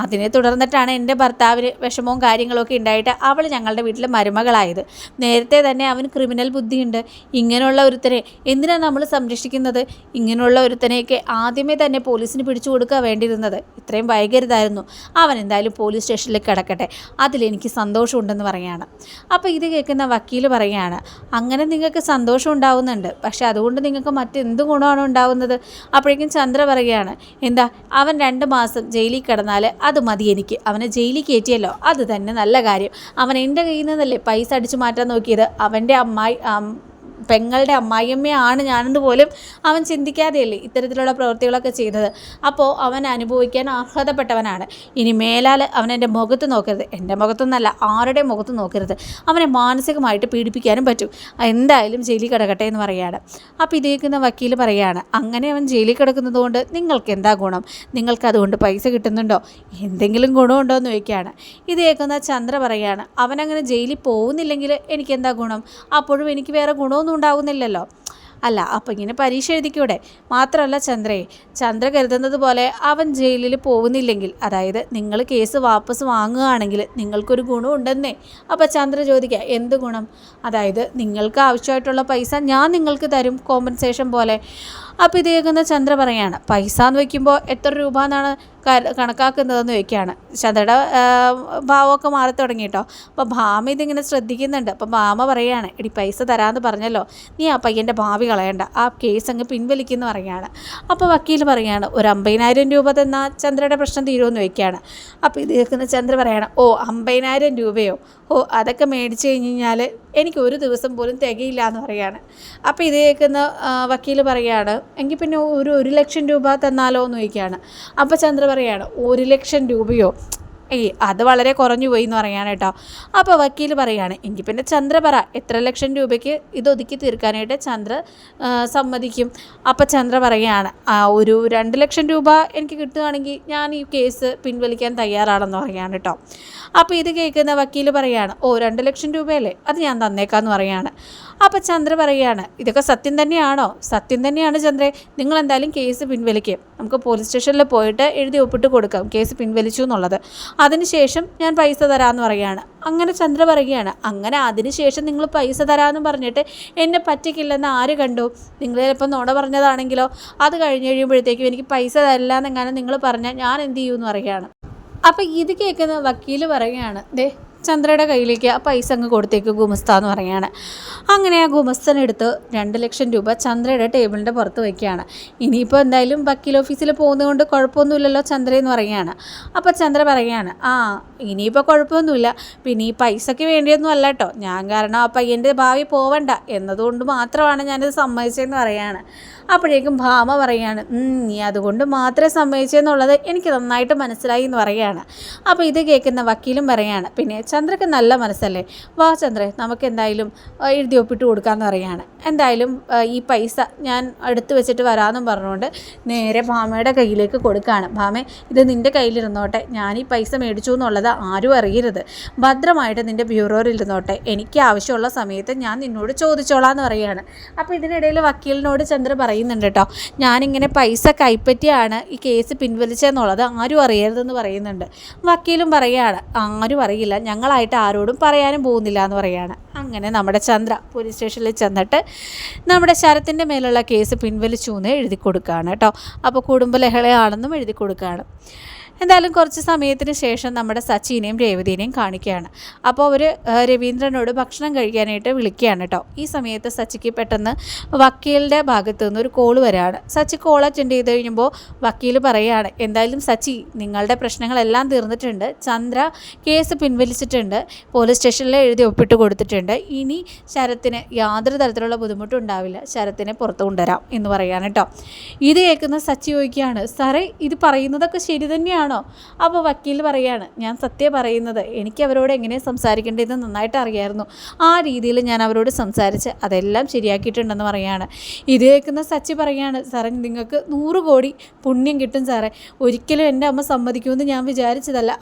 അതിനെ തുടർന്നിട്ടാണ് എന്റെ ഭർത്താവിന് വിഷമവും കാര്യങ്ങളൊക്കെ ഉണ്ടായിട്ട് അവൾ ഞങ്ങളുടെ വീട്ടിലെ മരുമകളായത്. നേരത്തെ തന്നെ അവന് ക്രിമിനൽ ബുദ്ധിയുണ്ട്. ഇങ്ങനെയുള്ള ഒരുത്തനെ എന്തിനാണ് നമ്മൾ സംരക്ഷിക്കുന്നത്? ഇങ്ങനെയുള്ള ഒരുത്തനെയൊക്കെ ആദ്യമേ തന്നെ പോലീസിന് പിടിച്ചു കൊടുക്കുക വേണ്ടിയിരുന്നത്. ഇത്രയും വൈകരുതായിരുന്നു. അവൻ എന്തായാലും പോലീസ് സ്റ്റേഷനിലേക്ക് കിടക്കട്ടെ. അതിലെനിക്ക് സന്തോഷമുണ്ടെന്ന് പറയാണ്. അപ്പോൾ ഇത് കേൾക്കുന്ന വക്കീൽ പറയുകയാണ് അങ്ങനെ നിങ്ങൾക്ക് സന്തോഷം ഉണ്ടാവുന്നുണ്ട് പക്ഷേ അതുകൊണ്ട് നിങ്ങൾക്ക് മറ്റെന്ത് ഗുണമാണ് ഉണ്ടാവുന്നത്? അപ്പോഴേക്കും ചന്ദ്ര പറയുകയാണ് എന്താ അവൻ രണ്ട് മാസം ജയിലിൽ കിടന്നാൽ അത് മതി എനിക്ക്. അവനെ ജയിലിൽ കയറ്റിയല്ലോ അത് തന്നെ നല്ല കാര്യം. അവൻ എന്റെ കയ്യിൽ നിന്നല്ലേ പൈസ അടിച്ചു മാറ്റാൻ നോക്കിയത്? അവന്റെ അമ്മായി പെങ്ങളുടെ അമ്മായിയമ്മയാണ് ഞാനെന്ന് പോലും അവൻ ചിന്തിക്കാതെയല്ലേ ഇത്തരത്തിലുള്ള പ്രവൃത്തികളൊക്കെ ചെയ്തത്. അപ്പോൾ അവൻ അനുഭവിക്കാൻ അർഹതപ്പെട്ടവനാണ്. ഇനി മേലാൽ അവൻ എന്റെ മുഖത്ത് നോക്കരുത്. എന്റെ മുഖത്തൊന്നല്ല ആരുടെ മുഖത്ത് നോക്കരുത്. അവനെ മാനസികമായിട്ട് പീഡിപ്പിക്കാനും പറ്റും. എന്തായാലും ജയിലിൽ കിടക്കട്ടെ എന്ന് പറയുകയാണ്. അപ്പോൾ ഇതേക്കുന്ന വക്കീൽ പറയുകയാണ് അങ്ങനെ അവൻ ജയിലിൽ കിടക്കുന്നത് കൊണ്ട് നിങ്ങൾക്ക് എന്താ ഗുണം? നിങ്ങൾക്ക് അതുകൊണ്ട് പൈസ കിട്ടുന്നുണ്ടോ? എന്തെങ്കിലും ഗുണമുണ്ടോ? എന്ന് ചോദിക്കുകയാണ്. ഇത് കേൾക്കുന്ന ചന്ദ്ര പറയുകയാണ് അവനങ്ങനെ ജയിലിൽ പോകുന്നില്ലെങ്കിൽ എനിക്ക് എന്താ ഗുണം? അപ്പോഴും എനിക്ക് വേറെ ഗുണമൊന്നും ഉണ്ടാകുന്നില്ലല്ലോ അല്ല അപ്പം ഇങ്ങനെ പരീക്ഷ എഴുതിക്കൂടെ? മാത്രമല്ല ചന്ദ്രയെ ചന്ദ്ര കരുതുന്നത് പോലെ അവൻ ജയിലിൽ പോകുന്നില്ലെങ്കിൽ അതായത് നിങ്ങൾ കേസ് വാപ്പസ് വാങ്ങുകയാണെങ്കിൽ നിങ്ങൾക്കൊരു ഗുണമുണ്ടെന്നേ അപ്പം ചന്ദ്ര ചോദിക്കുക എന്ത് ഗുണം? അതായത് നിങ്ങൾക്ക് ആവശ്യമായിട്ടുള്ള പൈസ ഞാൻ നിങ്ങൾക്ക് തരും കോമ്പൻസേഷൻ പോലെ. അപ്പോൾ ഇത് കേൾക്കുന്ന ചന്ദ്ര പറയാണ് പൈസ എന്ന് വയ്ക്കുമ്പോൾ എത്ര രൂപ എന്നാണ് കണക്കാക്കുന്നതെന്ന് ചോദിക്കുകയാണ്. ചന്ദ്രയുടെ ഭാവമൊക്കെ മാറി തുടങ്ങി കേട്ടോ അപ്പോൾ ഭാമ ഇതിങ്ങനെ ശ്രദ്ധിക്കുന്നുണ്ട്. അപ്പോൾ ഭാമ പറയുകയാണ് എടി പൈസ തരാമെന്ന് പറഞ്ഞല്ലോ. നീ ആ പയ്യന്റെ ഭാവി കളയണ്ട. ആ കേസ് അങ്ങ് പിൻവലിക്കുന്നു പറയുകയാണ് അപ്പോൾ വക്കീൽ പറയുകയാണ് ഒരു അമ്പതിനായിരം രൂപ തന്നാൽ ചന്ദ്രയുടെ പ്രശ്നം തീരുമെന്ന് ചോദിക്കുകയാണ്. അപ്പോൾ ഇത് കേൾക്കുന്ന ചന്ദ്ര പറയുകയാണ് ഓ അമ്പതിനായിരം രൂപയോ? ഓ അതൊക്കെ മേടിച്ച് കഴിഞ്ഞ് കഴിഞ്ഞാൽ എനിക്ക് ഒരു ദിവസം പോലും തികയില്ല എന്ന് പറയാണ്. അപ്പോൾ ഇത് കേൾക്കുന്ന വക്കീൽ പറയാണ് എങ്കിൽ പിന്നെ ഒരു ഒരു ലക്ഷം രൂപ തന്നാലോ? എന്ന് ചോദിക്കുകയാണ്. അപ്പോൾ ചന്ദ്ര പറയാണ് ഒരു ലക്ഷം രൂപയോ? ഏയ് അത് വളരെ കുറഞ്ഞു പോയി എന്ന് പറയാണ് കേട്ടോ. അപ്പോൾ വക്കീൽ പറയുകയാണ് എങ്കിൽ പിന്നെ ചന്ദ്ര പറ എത്ര ലക്ഷം രൂപയ്ക്ക് ഇത് ഒതുക്കി തീർക്കാനായിട്ട് ചന്ദ്ര സമ്മതിക്കും? അപ്പോൾ ചന്ദ്ര പറയുകയാണ് "ആ, ഒരു രണ്ട് ലക്ഷം രൂപ എനിക്ക് കിട്ടുകയാണെങ്കിൽ ഞാൻ ഈ കേസ് പിൻവലിക്കാൻ തയ്യാറാണെന്ന് പറയാണ് കേട്ടോ. അപ്പോൾ ഇത് കേൾക്കുന്ന വക്കീൽ പറയുകയാണ് ഓ രണ്ട് ലക്ഷം രൂപയല്ലേ? അത് ഞാൻ തന്നേക്കാന്ന് പറയുകയാണ് അപ്പോൾ ചന്ദ്ര പറയുകയാണ് ഇതൊക്കെ സത്യം തന്നെയാണോ? സത്യം തന്നെയാണ് ചന്ദ്രേ നിങ്ങൾ എന്തായാലും കേസ് പിൻവലിക്കും. നമുക്ക് പോലീസ് സ്റ്റേഷനിൽ പോയിട്ട് എഴുതി ഒപ്പിട്ട് കൊടുക്കാം കേസ് പിൻവലിച്ചു എന്നുള്ളത്. അതിനുശേഷം ഞാൻ പൈസ തരാമെന്ന് പറയുകയാണ്. അങ്ങനെ ചന്ദ്ര പറയുകയാണ് അങ്ങനെ അതിനുശേഷം നിങ്ങൾ പൈസ തരാമെന്ന് പറഞ്ഞിട്ട് എന്നെ പറ്റിക്കില്ലെന്ന് ആര് കണ്ടു? നിങ്ങൾ ചിലപ്പോൾ നോട പറഞ്ഞതാണെങ്കിലോ? അത് കഴിഞ്ഞ് കഴിയുമ്പോഴത്തേക്കും എനിക്ക് പൈസ തരില്ല നിങ്ങൾ പറഞ്ഞാൽ ഞാൻ എന്ത് ചെയ്യുമെന്ന് പറയുകയാണ്. അപ്പം ഇത് കേൾക്കുന്ന വക്കീൽ പറയുകയാണ് ദേ ചന്ദ്രയുടെ കയ്യിലേക്ക് ആ പൈസ അങ്ങ് കൊടുത്തേക്ക് ഗുമസ്ത എന്ന് പറയുകയാണ്. അങ്ങനെ ആ ഗുമസ്തനെടുത്ത് രണ്ട് ലക്ഷം രൂപ ചന്ദ്രയുടെ ടേബിളിന്റെ പുറത്ത് വയ്ക്കുകയാണ്. ഇനിയിപ്പോൾ എന്തായാലും വക്കീൽ ഓഫീസിൽ പോകുന്നതുകൊണ്ട് കുഴപ്പമൊന്നുമില്ലല്ലോ ചന്ദ്ര എന്ന് പറയുകയാണ്. അപ്പോൾ ചന്ദ്ര പറയുകയാണ് ആ ഇനിയിപ്പോൾ കുഴപ്പമൊന്നുമില്ല. പിന്നെ ഈ പൈസയ്ക്ക് വേണ്ടിയൊന്നും അല്ല കേട്ടോ ഞാൻ കാരണം ആ പയ്യന്റെ ഭാവി പോവണ്ട. എന്നതുകൊണ്ട് മാത്രമാണ് ഞാനിത് സമ്മതിച്ചതെന്ന് പറയുകയാണ്. അപ്പോഴേക്കും ഭാമ പറയാണ് നീ അതുകൊണ്ട് മാത്രമേ സമ്മതിച്ചെന്നുള്ളത് എനിക്ക് നന്നായിട്ട് മനസ്സിലായി എന്ന് പറയുകയാണ്. അപ്പോൾ ഇത് കേൾക്കുന്ന വക്കീലും പറയാണ് പിന്നെ ചന്ദ്രക്ക് നല്ല മനസ്സല്ലേ? വാ ചന്ദ്രേ നമുക്ക് എന്തായാലും എഴുതി ഒപ്പിട്ട് കൊടുക്കാമെന്ന് പറയാണ് എന്തായാലും ഈ പൈസ ഞാൻ എടുത്തു വെച്ചിട്ട് വരാമെന്നും പറഞ്ഞുകൊണ്ട് നേരെ ഭാമയുടെ കയ്യിലേക്ക് കൊടുക്കുകയാണ് ഭാമ ഇത് നിന്റെ കയ്യിലിരുന്നോട്ടെ. ഞാൻ ഈ പൈസ മേടിച്ചു എന്നുള്ളത് ആരും അറിയരുത്. ഭദ്രമായിട്ട് നിന്റെ ബ്യൂറോയിൽ ഇരുന്നോട്ടെ എനിക്ക് ആവശ്യമുള്ള സമയത്ത് ഞാൻ നിന്നോട് ചോദിച്ചോളാം എന്ന് പറയുകയാണ്. അപ്പോൾ ഇതിനിടയിൽ വക്കീലിനോട് ചന്ദ്ര പറയുന്നുണ്ട് കേട്ടോ ഞാനിങ്ങനെ പൈസ കൈപ്പറ്റിയാണ് ഈ കേസ് പിൻവലിച്ചതെന്നുള്ളത് ആരും അറിയരുതെന്ന് പറയുന്നുണ്ട്. വക്കീലും പറയുകയാണ് ആരും അറിയില്ല. ഞങ്ങളായിട്ട് ആരോടും പറയാനും പോകുന്നില്ല എന്ന് പറയുകയാണ് അങ്ങനെ നമ്മുടെ ചന്ദ്ര പോലീസ് സ്റ്റേഷനിൽ ചെന്നിട്ട് നമ്മുടെ ശരത്തിന്റെ മേലുള്ള കേസ് പിൻവലിച്ചു എന്ന് എഴുതി കൊടുക്കുകയാണ് കേട്ടോ. അപ്പോൾ കുടുംബലഹളയാണെന്നും എഴുതി കൊടുക്കുകയാണ്. എന്തായാലും കുറച്ച് സമയത്തിന് ശേഷം നമ്മുടെ സച്ചിനെയും രേവതിനെയും കാണിക്കുകയാണ്. അപ്പോൾ അവർ രവീന്ദ്രനോട് ഭക്ഷണം കഴിക്കാനായിട്ട് വിളിക്കുകയാണ് കേട്ടോ ഈ സമയത്ത് സച്ചിക്ക് പെട്ടെന്ന് വക്കീലിന്റെ ഭാഗത്തു നിന്ന് ഒരു കോൾ വരികയാണ് സച്ചി കോൾ അറ്റൻഡ് ചെയ്ത് കഴിയുമ്പോൾ വക്കീൽ പറയുകയാണ് എന്തായാലും സച്ചി നിങ്ങളുടെ പ്രശ്നങ്ങളെല്ലാം തീർന്നിട്ടുണ്ട്. ചന്ദ്ര കേസ് പിൻവലിച്ചിട്ടുണ്ട്. പോലീസ് സ്റ്റേഷനിൽ എഴുതി ഒപ്പിട്ട് കൊടുത്തിട്ടുണ്ട്. ഇനി ശരത്തിന് യാതൊരു തരത്തിലുള്ള ബുദ്ധിമുട്ടും ഉണ്ടാവില്ല. ശരത്തിനെ പുറത്തു കൊണ്ടുവരാം എന്ന് പറയുകയാണ് കേട്ടോ ഇത് കേൾക്കുന്ന സച്ചി ചോദിക്കുകയാണ് സാറേ ഇത് പറയുന്നതൊക്കെ ശരി തന്നെയാണോ? അപ്പോൾ വക്കീൽ പറയുകയാണ് ഞാൻ സത്യം പറയുന്നത് എനിക്ക് അവരോട് എങ്ങനെ സംസാരിക്കേണ്ടതെന്ന് നന്നായിട്ട് അറിയായിരുന്നു. ആ രീതിയിൽ ഞാൻ അവരോട് സംസാരിച്ച് അതെല്ലാം ശരിയാക്കിയിട്ടുണ്ടെന്ന് പറയാണ്. ഇത് കേൾക്കുന്ന സച്ചി പറയുകയാണ് സാറേ നിങ്ങൾക്ക് നൂറ് കോടി പുണ്യം കിട്ടും സാറേ. ഒരിക്കലും എന്റെ അമ്മ സമ്മതിക്കുമെന്ന് ഞാൻ വിചാരിച്ചതല്ല.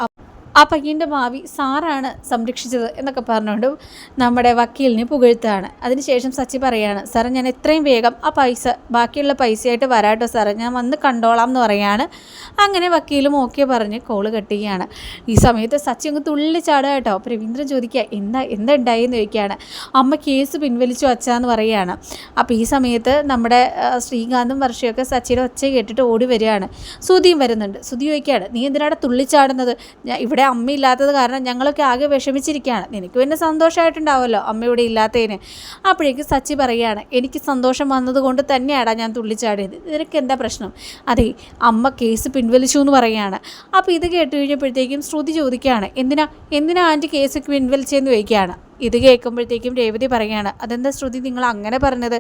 ആ പയ്യന്റെ ഭാവി സാറാണ് സംരക്ഷിച്ചത് എന്നൊക്കെ പറഞ്ഞുകൊണ്ട് നമ്മുടെ വക്കീലിനെ പുകഴ്ത്താണ് അതിനുശേഷം സച്ചി പറയാണ് സാറേ ഞാൻ എത്രയും വേഗം ആ പൈസ ബാക്കിയുള്ള പൈസയായിട്ട് വരാട്ടോ സാറേ ഞാൻ വന്ന് കണ്ടോളാം എന്ന് പറയാണ്. അങ്ങനെ വക്കീലും ഓക്കെ പറഞ്ഞ് കോൾ കെട്ടുകയാണ്. ഈ സമയത്ത് സച്ചി അങ്ങ് തുള്ളി ചാടുക കേട്ടോ. അപ്പോൾ രവീന്ദ്രൻ ചോദിക്കുക എന്താ എന്താ ഉണ്ടായെന്ന് ചോദിക്കുകയാണ്. അമ്മ കേസ് പിൻവലിച്ചു വച്ചാന്ന് പറയുകയാണ്. അപ്പോൾ ഈ സമയത്ത് നമ്മുടെ ശ്രീകാന്തും വർഷയൊക്കെ സച്ചിയുടെ ഒച്ച കേട്ടിട്ട് ഓടി വരികയാണ്. സുധിയും വരുന്നുണ്ട്. സുധി ചോദിക്കുകയാണ് നീ എന്തിനാണ് തുള്ളിച്ചാടുന്നത് ഞാൻ ഇവിടെ അമ്മയില്ലാത്തത് കാരണം ഞങ്ങളൊക്കെ ആകെ വിഷമിച്ചിരിക്കുകയാണ്. നിനക്ക് പിന്നെ സന്തോഷമായിട്ടുണ്ടാവുമല്ലോ അമ്മ ഇവിടെ ഇല്ലാത്തതിന്. അപ്പോഴേക്കും സച്ചി പറയുകയാണ് എനിക്ക് സന്തോഷം വന്നതുകൊണ്ട് തന്നെയാടാ ഞാൻ തുള്ളിച്ചാടിയത്. നിനക്ക് എന്താ പ്രശ്നം? അതെ അമ്മ കേസ് പിൻവലിച്ചു എന്ന് പറയുകയാണ്. അപ്പോൾ ഇത് കേട്ട് കഴിഞ്ഞപ്പോഴത്തേക്കും ശ്രുതി ചോദിക്കുകയാണ് എന്തിനാ എന്തിനാ ആന്റി കേസ് പിൻവലിച്ചതെന്ന് ചോദിക്കുകയാണ്. ഇത് കേൾക്കുമ്പോഴത്തേക്കും രേവതി പറയുകയാണ് അതെന്താ ശ്രുതി നിങ്ങൾ അങ്ങനെ പറഞ്ഞത്?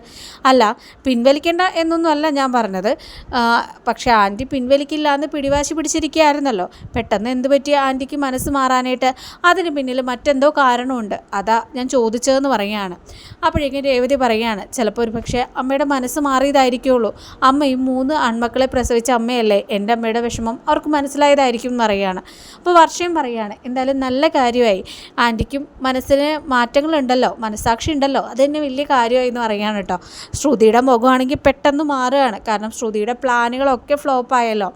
അല്ല പിൻവലിക്കേണ്ട എന്നൊന്നും അല്ല ഞാൻ പറഞ്ഞത്. പക്ഷേ ആന്റി പിൻവലിക്കില്ല എന്ന് പിടിവാശി പിടിച്ചിരിക്കുകയായിരുന്നല്ലോ. പെട്ടെന്ന് എന്ത് പറ്റി ആന്റിക്ക് മനസ്സ് മാറാനായിട്ട്? അതിന് പിന്നിൽ മറ്റെന്തോ കാരണമുണ്ട്. അതാ ഞാൻ ചോദിച്ചതെന്ന് പറയുകയാണ്. അപ്പോഴേക്കും രേവതി പറയുകയാണ് ചിലപ്പോൾ ഒരു പക്ഷേ അമ്മയുടെ മനസ്സ് മാറിയതായിരിക്കുള്ളൂ. അമ്മയും മൂന്ന് ആൺമക്കളെ പ്രസവിച്ച അമ്മയല്ലേ? എന്റെ അമ്മയുടെ വിഷമം അവർക്ക് മനസ്സിലായതായിരിക്കും എന്ന് പറയുകയാണ്. അപ്പോൾ വർഷയും പറയുകയാണ് എന്തായാലും നല്ല കാര്യമായി. ആന്റിക്കും മനസ്സിന് മാറ്റങ്ങളുണ്ടല്ലോ മനസ്സാക്ഷി ഉണ്ടല്ലോ അത് തന്നെ വലിയ കാര്യമായി എന്ന് പറയുകയാണ് കേട്ടോ. ശ്രുതിയുടെ മുഖമാണെങ്കിൽ പെട്ടെന്ന് മാറുകയാണ്. കാരണം ശ്രുതിയുടെ പ്ലാനുകളൊക്കെ ഫ്ലോപ്പ് ആയല്ലോ.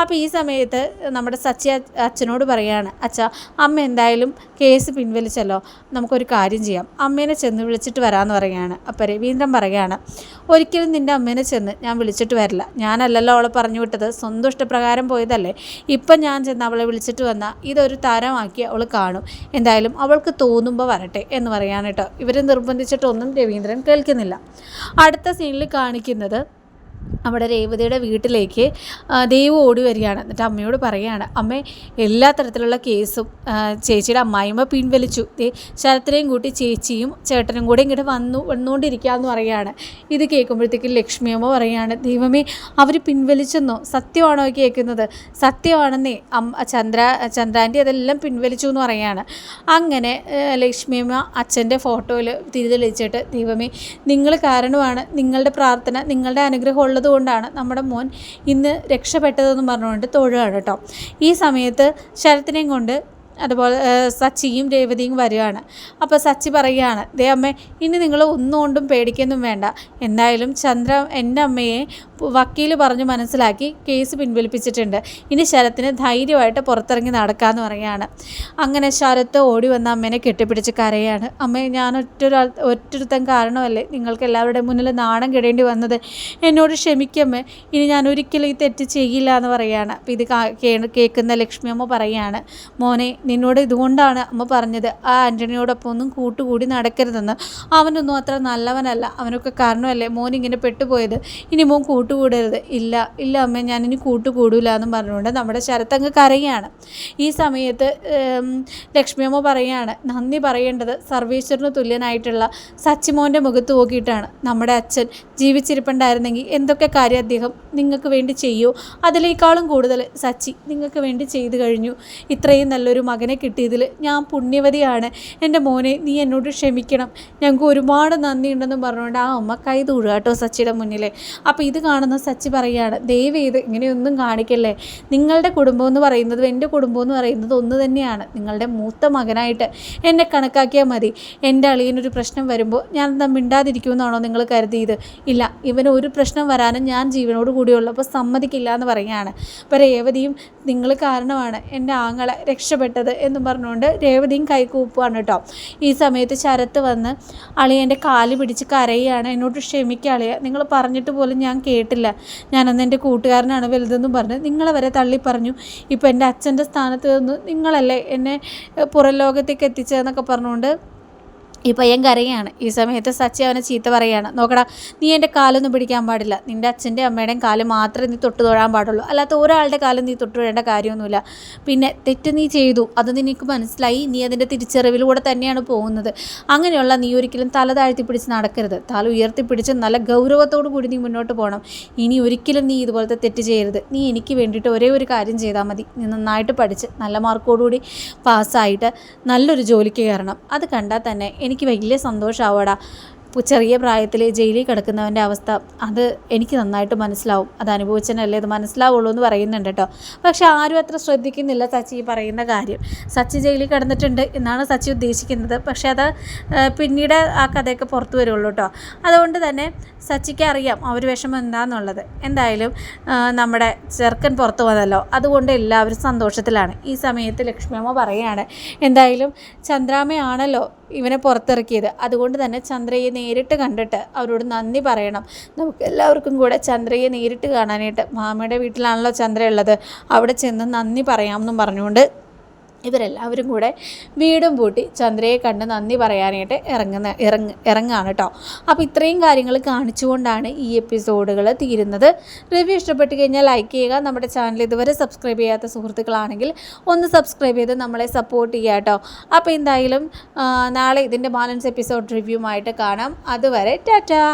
അപ്പോൾ ഈ സമയത്ത് നമ്മുടെ സച്ചി അച്ഛനോട് പറയുകയാണ് അച്ഛ അമ്മ എന്തായാലും കേസ് പിൻവലിച്ചല്ലോ നമുക്കൊരു കാര്യം ചെയ്യാം. അമ്മേനെ ചെന്ന് വിളിച്ചിട്ട് വരാമെന്ന് പറയുകയാണ്. അപ്പോൾ രവീന്ദ്രൻ പറയുകയാണ് ഒരിക്കലും നിന്റെ അമ്മേനെ ചെന്ന് ഞാൻ വിളിച്ചിട്ട് വരില്ല. ഞാനല്ലല്ലോ അവളെ പറഞ്ഞു വിട്ടത്. സ്വന്തം ഇഷ്ടപ്രകാരം പോയതല്ലേ. ഇപ്പം ഞാൻ ചെന്ന് അവളെ വിളിച്ചിട്ട് വന്നാൽ ഇതൊരു താരമാക്കി അവൾ കാണും. എന്തായാലും അവൾക്ക് തോന്നുമ്പോൾ വരട്ടെ എന്ന് കേട്ടോ. ഇവരെ നിർബന്ധിച്ചിട്ടൊന്നും രവീന്ദ്രൻ കേൾക്കുന്നില്ല. അടുത്ത സീനിൽ കാണിക്കുന്നത് അവിടെ രേവതിയുടെ വീട്ടിലേക്ക് ദൈവം ഓടി വരികയാണ്. എന്നിട്ട് അമ്മയോട് പറയുകയാണ് അമ്മേ എല്ലാ തരത്തിലുള്ള കേസും ചേച്ചിയുടെ അമ്മായിമ്മ പിൻവലിച്ചു. ശരത്തിനെയും കൂട്ടി ചേച്ചിയും ചേട്ടനും കൂടെ ഇങ്ങോട്ട് വന്നു വന്നുകൊണ്ടിരിക്കുകയെന്ന് പറയുകയാണ്. ഇത് കേൾക്കുമ്പോഴത്തേക്കും ലക്ഷ്മി അമ്മ പറയുകയാണ് ദൈവമേ അവർ പിൻവലിച്ചെന്നോ? സത്യമാണോ കേൾക്കുന്നത്? സത്യമാണെന്നേ അമ്മ ചന്ദ്ര ചന്ദ്രാന്റെ അതെല്ലാം പിൻവലിച്ചു എന്ന് പറയുകയാണ്. അങ്ങനെ ലക്ഷ്മി ലക്ഷ്മിയമ്മ അച്ഛന്റെ ഫോട്ടോയിൽ തിരിതെളിച്ചിട്ട് ദൈവമേ നിങ്ങൾ കാരണമാണ് നിങ്ങളുടെ പ്രാർത്ഥന നിങ്ങളുടെ അനുഗ്രഹം ഉള്ളത് കൊണ്ടാണ് നമ്മുടെ മോൻ ഇന്ന് രക്ഷപ്പെട്ടതെന്ന് പറഞ്ഞുകൊണ്ട് തൊഴുകയാണ് കേട്ടോ. ഈ സമയത്ത് ശരത്തിനെയും കൊണ്ട് അതുപോലെ സച്ചിയും രേവതിയും വരികയാണ്. അപ്പോൾ സച്ചി പറയുകയാണ് ദേ അമ്മ ഇനി നിങ്ങൾ ഒന്നുകൊണ്ടും പേടിക്കൊന്നും വേണ്ട. എന്തായാലും ചന്ദ്ര എന്റെ അമ്മയെ വക്കീൽ പറഞ്ഞു മനസ്സിലാക്കി കേസ് പിൻവലിപ്പിച്ചിട്ടുണ്ട്. ഇനി ശരത്തിന് ധൈര്യമായിട്ട് പുറത്തിറങ്ങി നടക്കാമെന്ന് പറയുകയാണ്. അങ്ങനെ ശരത്ത് ഓടി വന്ന അമ്മേനെ കെട്ടിപ്പിടിച്ച് കരയാണ്. അമ്മേ ഞാൻ ഒറ്റൊരാൾ ഒറ്റൊരുത്തൻ കാരണമല്ലേ നിങ്ങൾക്ക് എല്ലാവരുടെയും മുന്നിൽ നാണം കെടേണ്ടി വന്നത്? എന്നോട് ക്ഷമിക്കമ്മേ ഇനി ഞാൻ ഒരിക്കലും ഈ തെറ്റ് ചെയ്യില്ല എന്ന് പറയുകയാണ്. അപ്പോൾ ഇത് കേൾക്കുന്ന ലക്ഷ്മി അമ്മ പറയുകയാണ് മോനെ നിന്നോട് ഇതുകൊണ്ടാണ് അമ്മ പറഞ്ഞത്. ആ ആന്റണിയോടൊപ്പം ഒന്നും കൂട്ടുകൂടി നടക്കരുതെന്ന്. അവനൊന്നും അത്ര നല്ലവനല്ല. അവനൊക്കെ കാരണമല്ലേ മോൻ ഇങ്ങനെ പെട്ടുപോയത്? ഇനി മോൻ കൂട്ടുകൂടരുത്. ഇല്ല ഇല്ല അമ്മ ഞാനിനി കൂട്ടുകൂടില്ല എന്നും പറഞ്ഞുകൊണ്ട് നമ്മുടെ ശരത്തങ്ങ് കരയാണ്. ഈ സമയത്ത് ലക്ഷ്മിയമ്മ പറയുകയാണ് നന്ദി പറയേണ്ടത് സർവേശ്വരന് തുല്യനായിട്ടുള്ള സച്ചിമോന്റെ മുഖത്ത് നോക്കിയിട്ടാണ്. നമ്മുടെ അച്ഛൻ ജീവിച്ചിരിപ്പുണ്ടായിരുന്നെങ്കിൽ എന്തൊക്കെ കാര്യം അദ്ദേഹം നിങ്ങൾക്ക് വേണ്ടി ചെയ്യൂ? അതിലേക്കാളും കൂടുതൽ സച്ചി നിങ്ങൾക്ക് വേണ്ടി ചെയ്തു കഴിഞ്ഞു. ഇത്രയും നല്ലൊരു മകനെ കിട്ടിയതിൽ ഞാൻ പുണ്യവതിയാണ്. എന്റെ മോനെ നീ എന്നോട് ക്ഷമിക്കണം. ഞങ്ങൾക്ക് ഒരുപാട് നന്ദിയുണ്ടെന്ന് പറഞ്ഞുകൊണ്ട് ആ അമ്മ കൈ തൂഴുക കേട്ടോ സച്ചിയുടെ മുന്നിൽ. അപ്പോൾ ഇത് കാണുന്ന സച്ചി പറയുകയാണ് ദയവ് ചെയ്ത് ഇങ്ങനെയൊന്നും കാണിക്കല്ലേ? നിങ്ങളുടെ കുടുംബം എന്ന് പറയുന്നതും എന്റെ കുടുംബം എന്ന് പറയുന്നത് ഒന്ന് തന്നെയാണ്. നിങ്ങളുടെ മൂത്ത മകനായിട്ട് എന്നെ കണക്കാക്കിയാൽ മതി. എന്റെ അളിയനൊരു പ്രശ്നം വരുമ്പോൾ ഞാൻ എന്താ മിണ്ടാതിരിക്കുമെന്നാണോ നിങ്ങൾ കരുതിയത്? ഇല്ല ഇവന് ഒരു പ്രശ്നം വരാനും ഞാൻ ജീവനോട് കൂടിയുള്ളപ്പോൾ സമ്മതിക്കില്ല എന്ന് പറയുകയാണ്. അപ്പോൾ രേവതിയും നിങ്ങൾ കാരണമാണ്. എന്റെ ആങ്ങളെ രക്ഷപ്പെട്ടത് ചെയ്തത് എന്ന് പറഞ്ഞുകൊണ്ട് രേവതിയും കൈകൂപ്പുവാണ് കേട്ടോ. ഈ സമയത്ത് ശരത്ത് വന്ന് അളിയന്റെ കാൽ പിടിച്ച് കരയുകയാണ് എന്നോട് ക്ഷമിക്കുക അളിയ. നിങ്ങൾ പറഞ്ഞിട്ട് പോലും ഞാൻ കേട്ടില്ല. ഞാനന്ന് എന്റെ കൂട്ടുകാരനാണ് വലുതെന്നും പറഞ്ഞ് നിങ്ങളെ വരെ തള്ളി പറഞ്ഞു. ഇപ്പോൾ എന്റെ അച്ഛന്റെ സ്ഥാനത്ത് നിന്ന് നിങ്ങളല്ലേ എന്നെ പുറം ലോകത്തേക്ക് എത്തിച്ചതെന്നൊക്കെ പറഞ്ഞുകൊണ്ട് ഈ പയ്യൻ കരയാണ്. ഈ സമയത്ത് സച്ചി അവനെ ചീത്ത പറയുകയാണ്. നോക്കടാ നീ എന്റെ കാലൊന്നും പിടിക്കാൻ പാടില്ല. നിന്റെ അച്ഛന്റെ അമ്മയുടെയും കാൽ മാത്രമേ നീ തൊട്ട് തൊഴാൻ പാടുള്ളൂ. അല്ലാത്ത ഒരാളുടെ കാലം നീ തൊട്ട് തൊഴേണ്ട കാര്യമൊന്നുമില്ല. പിന്നെ തെറ്റ് നീ ചെയ്തു. അത് നിനക്ക് മനസ്സിലായി. നീ അതിന്റെ തിരിച്ചറിവിലൂടെ തന്നെയാണ് പോകുന്നത്. അങ്ങനെയുള്ള നീ ഒരിക്കലും തല താഴ്ത്തി പിടിച്ച് നടക്കരുത്. തല ഉയർത്തിപ്പിടിച്ച് നല്ല ഗൗരവത്തോടു കൂടി നീ മുന്നോട്ട് പോകണം. ഇനി ഒരിക്കലും നീ ഇതുപോലത്തെ തെറ്റ് ചെയ്യരുത്. നീ എനിക്ക് വേണ്ടിയിട്ട് ഒരേ ഒരു കാര്യം ചെയ്താൽ മതി. നീ നന്നായിട്ട് പഠിച്ച് നല്ല മാർക്കോടുകൂടി പാസ്സായിട്ട് നല്ലൊരു ജോലിക്ക് കയറണം. അത് കണ്ടാൽ തന്നെ എനിക്ക് വലിയ സന്തോഷമാവടാ ചെറിയ പ്രായത്തിൽ ജയിലിൽ കിടക്കുന്നവന്റെ അവസ്ഥ അത് എനിക്ക് നന്നായിട്ട് മനസ്സിലാവും. അത് അനുഭവിച്ചതിനല്ലേ അത് മനസ്സിലാവുള്ളൂ എന്ന് പറയുന്നുണ്ട് കേട്ടോ. പക്ഷെ ആരും അത്ര ശ്രദ്ധിക്കുന്നില്ല സച്ചി പറയുന്ന കാര്യം. സച്ചി ജയിലിൽ കിടന്നിട്ടുണ്ട് എന്നാണ് സച്ചി ഉദ്ദേശിക്കുന്നത്. പക്ഷെ അത് പിന്നീട് ആ കഥയൊക്കെ പുറത്തു വരുള്ളൂ കേട്ടോ. അതുകൊണ്ട് തന്നെ സച്ചിക്ക് അറിയാം അവർ വിഷമം എന്താണെന്നുള്ളത് എന്തായാലും നമ്മുടെ ചെറുക്കൻ പുറത്തു വന്നല്ലോ അതുകൊണ്ട് എല്ലാവരും സന്തോഷത്തിലാണ്. ഈ സമയത്ത് ലക്ഷ്മിയമ്മ പറയുകയാണ് എന്തായാലും ചന്ദ്രാമയാണല്ലോ ഇവനെ പുറത്തിറക്കിയത്. അതുകൊണ്ട് തന്നെ ചന്ദ്രയെ നേരിട്ട് കണ്ടിട്ട് അവരോട് നന്ദി പറയണം. നമുക്ക് എല്ലാവർക്കും കൂടെ ചന്ദ്രയെ നേരിട്ട് കാണാനായിട്ട് മാമയുടെ വീട്ടിലാണല്ലോ ചന്ദ്ര ഉള്ളത് അവിടെ ചെന്ന് നന്ദി പറയാമെന്നും പറഞ്ഞുകൊണ്ട് ഇവരെല്ലാവരും കൂടെ വീടും പൂട്ടി ചന്ദ്രയെ കണ്ട് നന്ദി പറയാനായിട്ട് ഇറങ്ങുന്ന ഇറങ്ങ ഇറങ്ങാണ് കേട്ടോ അപ്പോൾ ഇത്രയും കാര്യങ്ങൾ കാണിച്ചുകൊണ്ടാണ് ഈ എപ്പിസോഡുകൾ തീരുന്നത്. റിവ്യൂ ഇഷ്ടപ്പെട്ട് കഴിഞ്ഞാൽ ലൈക്ക് ചെയ്യുക. നമ്മുടെ ചാനൽ ഇതുവരെ സബ്സ്ക്രൈബ് ചെയ്യാത്ത സുഹൃത്തുക്കളാണെങ്കിൽ ഒന്ന് സബ്സ്ക്രൈബ് ചെയ്ത് നമ്മളെ സപ്പോർട്ട് ചെയ്യുക കേട്ടോ അപ്പോൾ എന്തായാലും നാളെ ഇതിന്റെ ബാലൻസ് എപ്പിസോഡ് റിവ്യൂമായിട്ട് കാണാം. അതുവരെ ടാറ്റാ!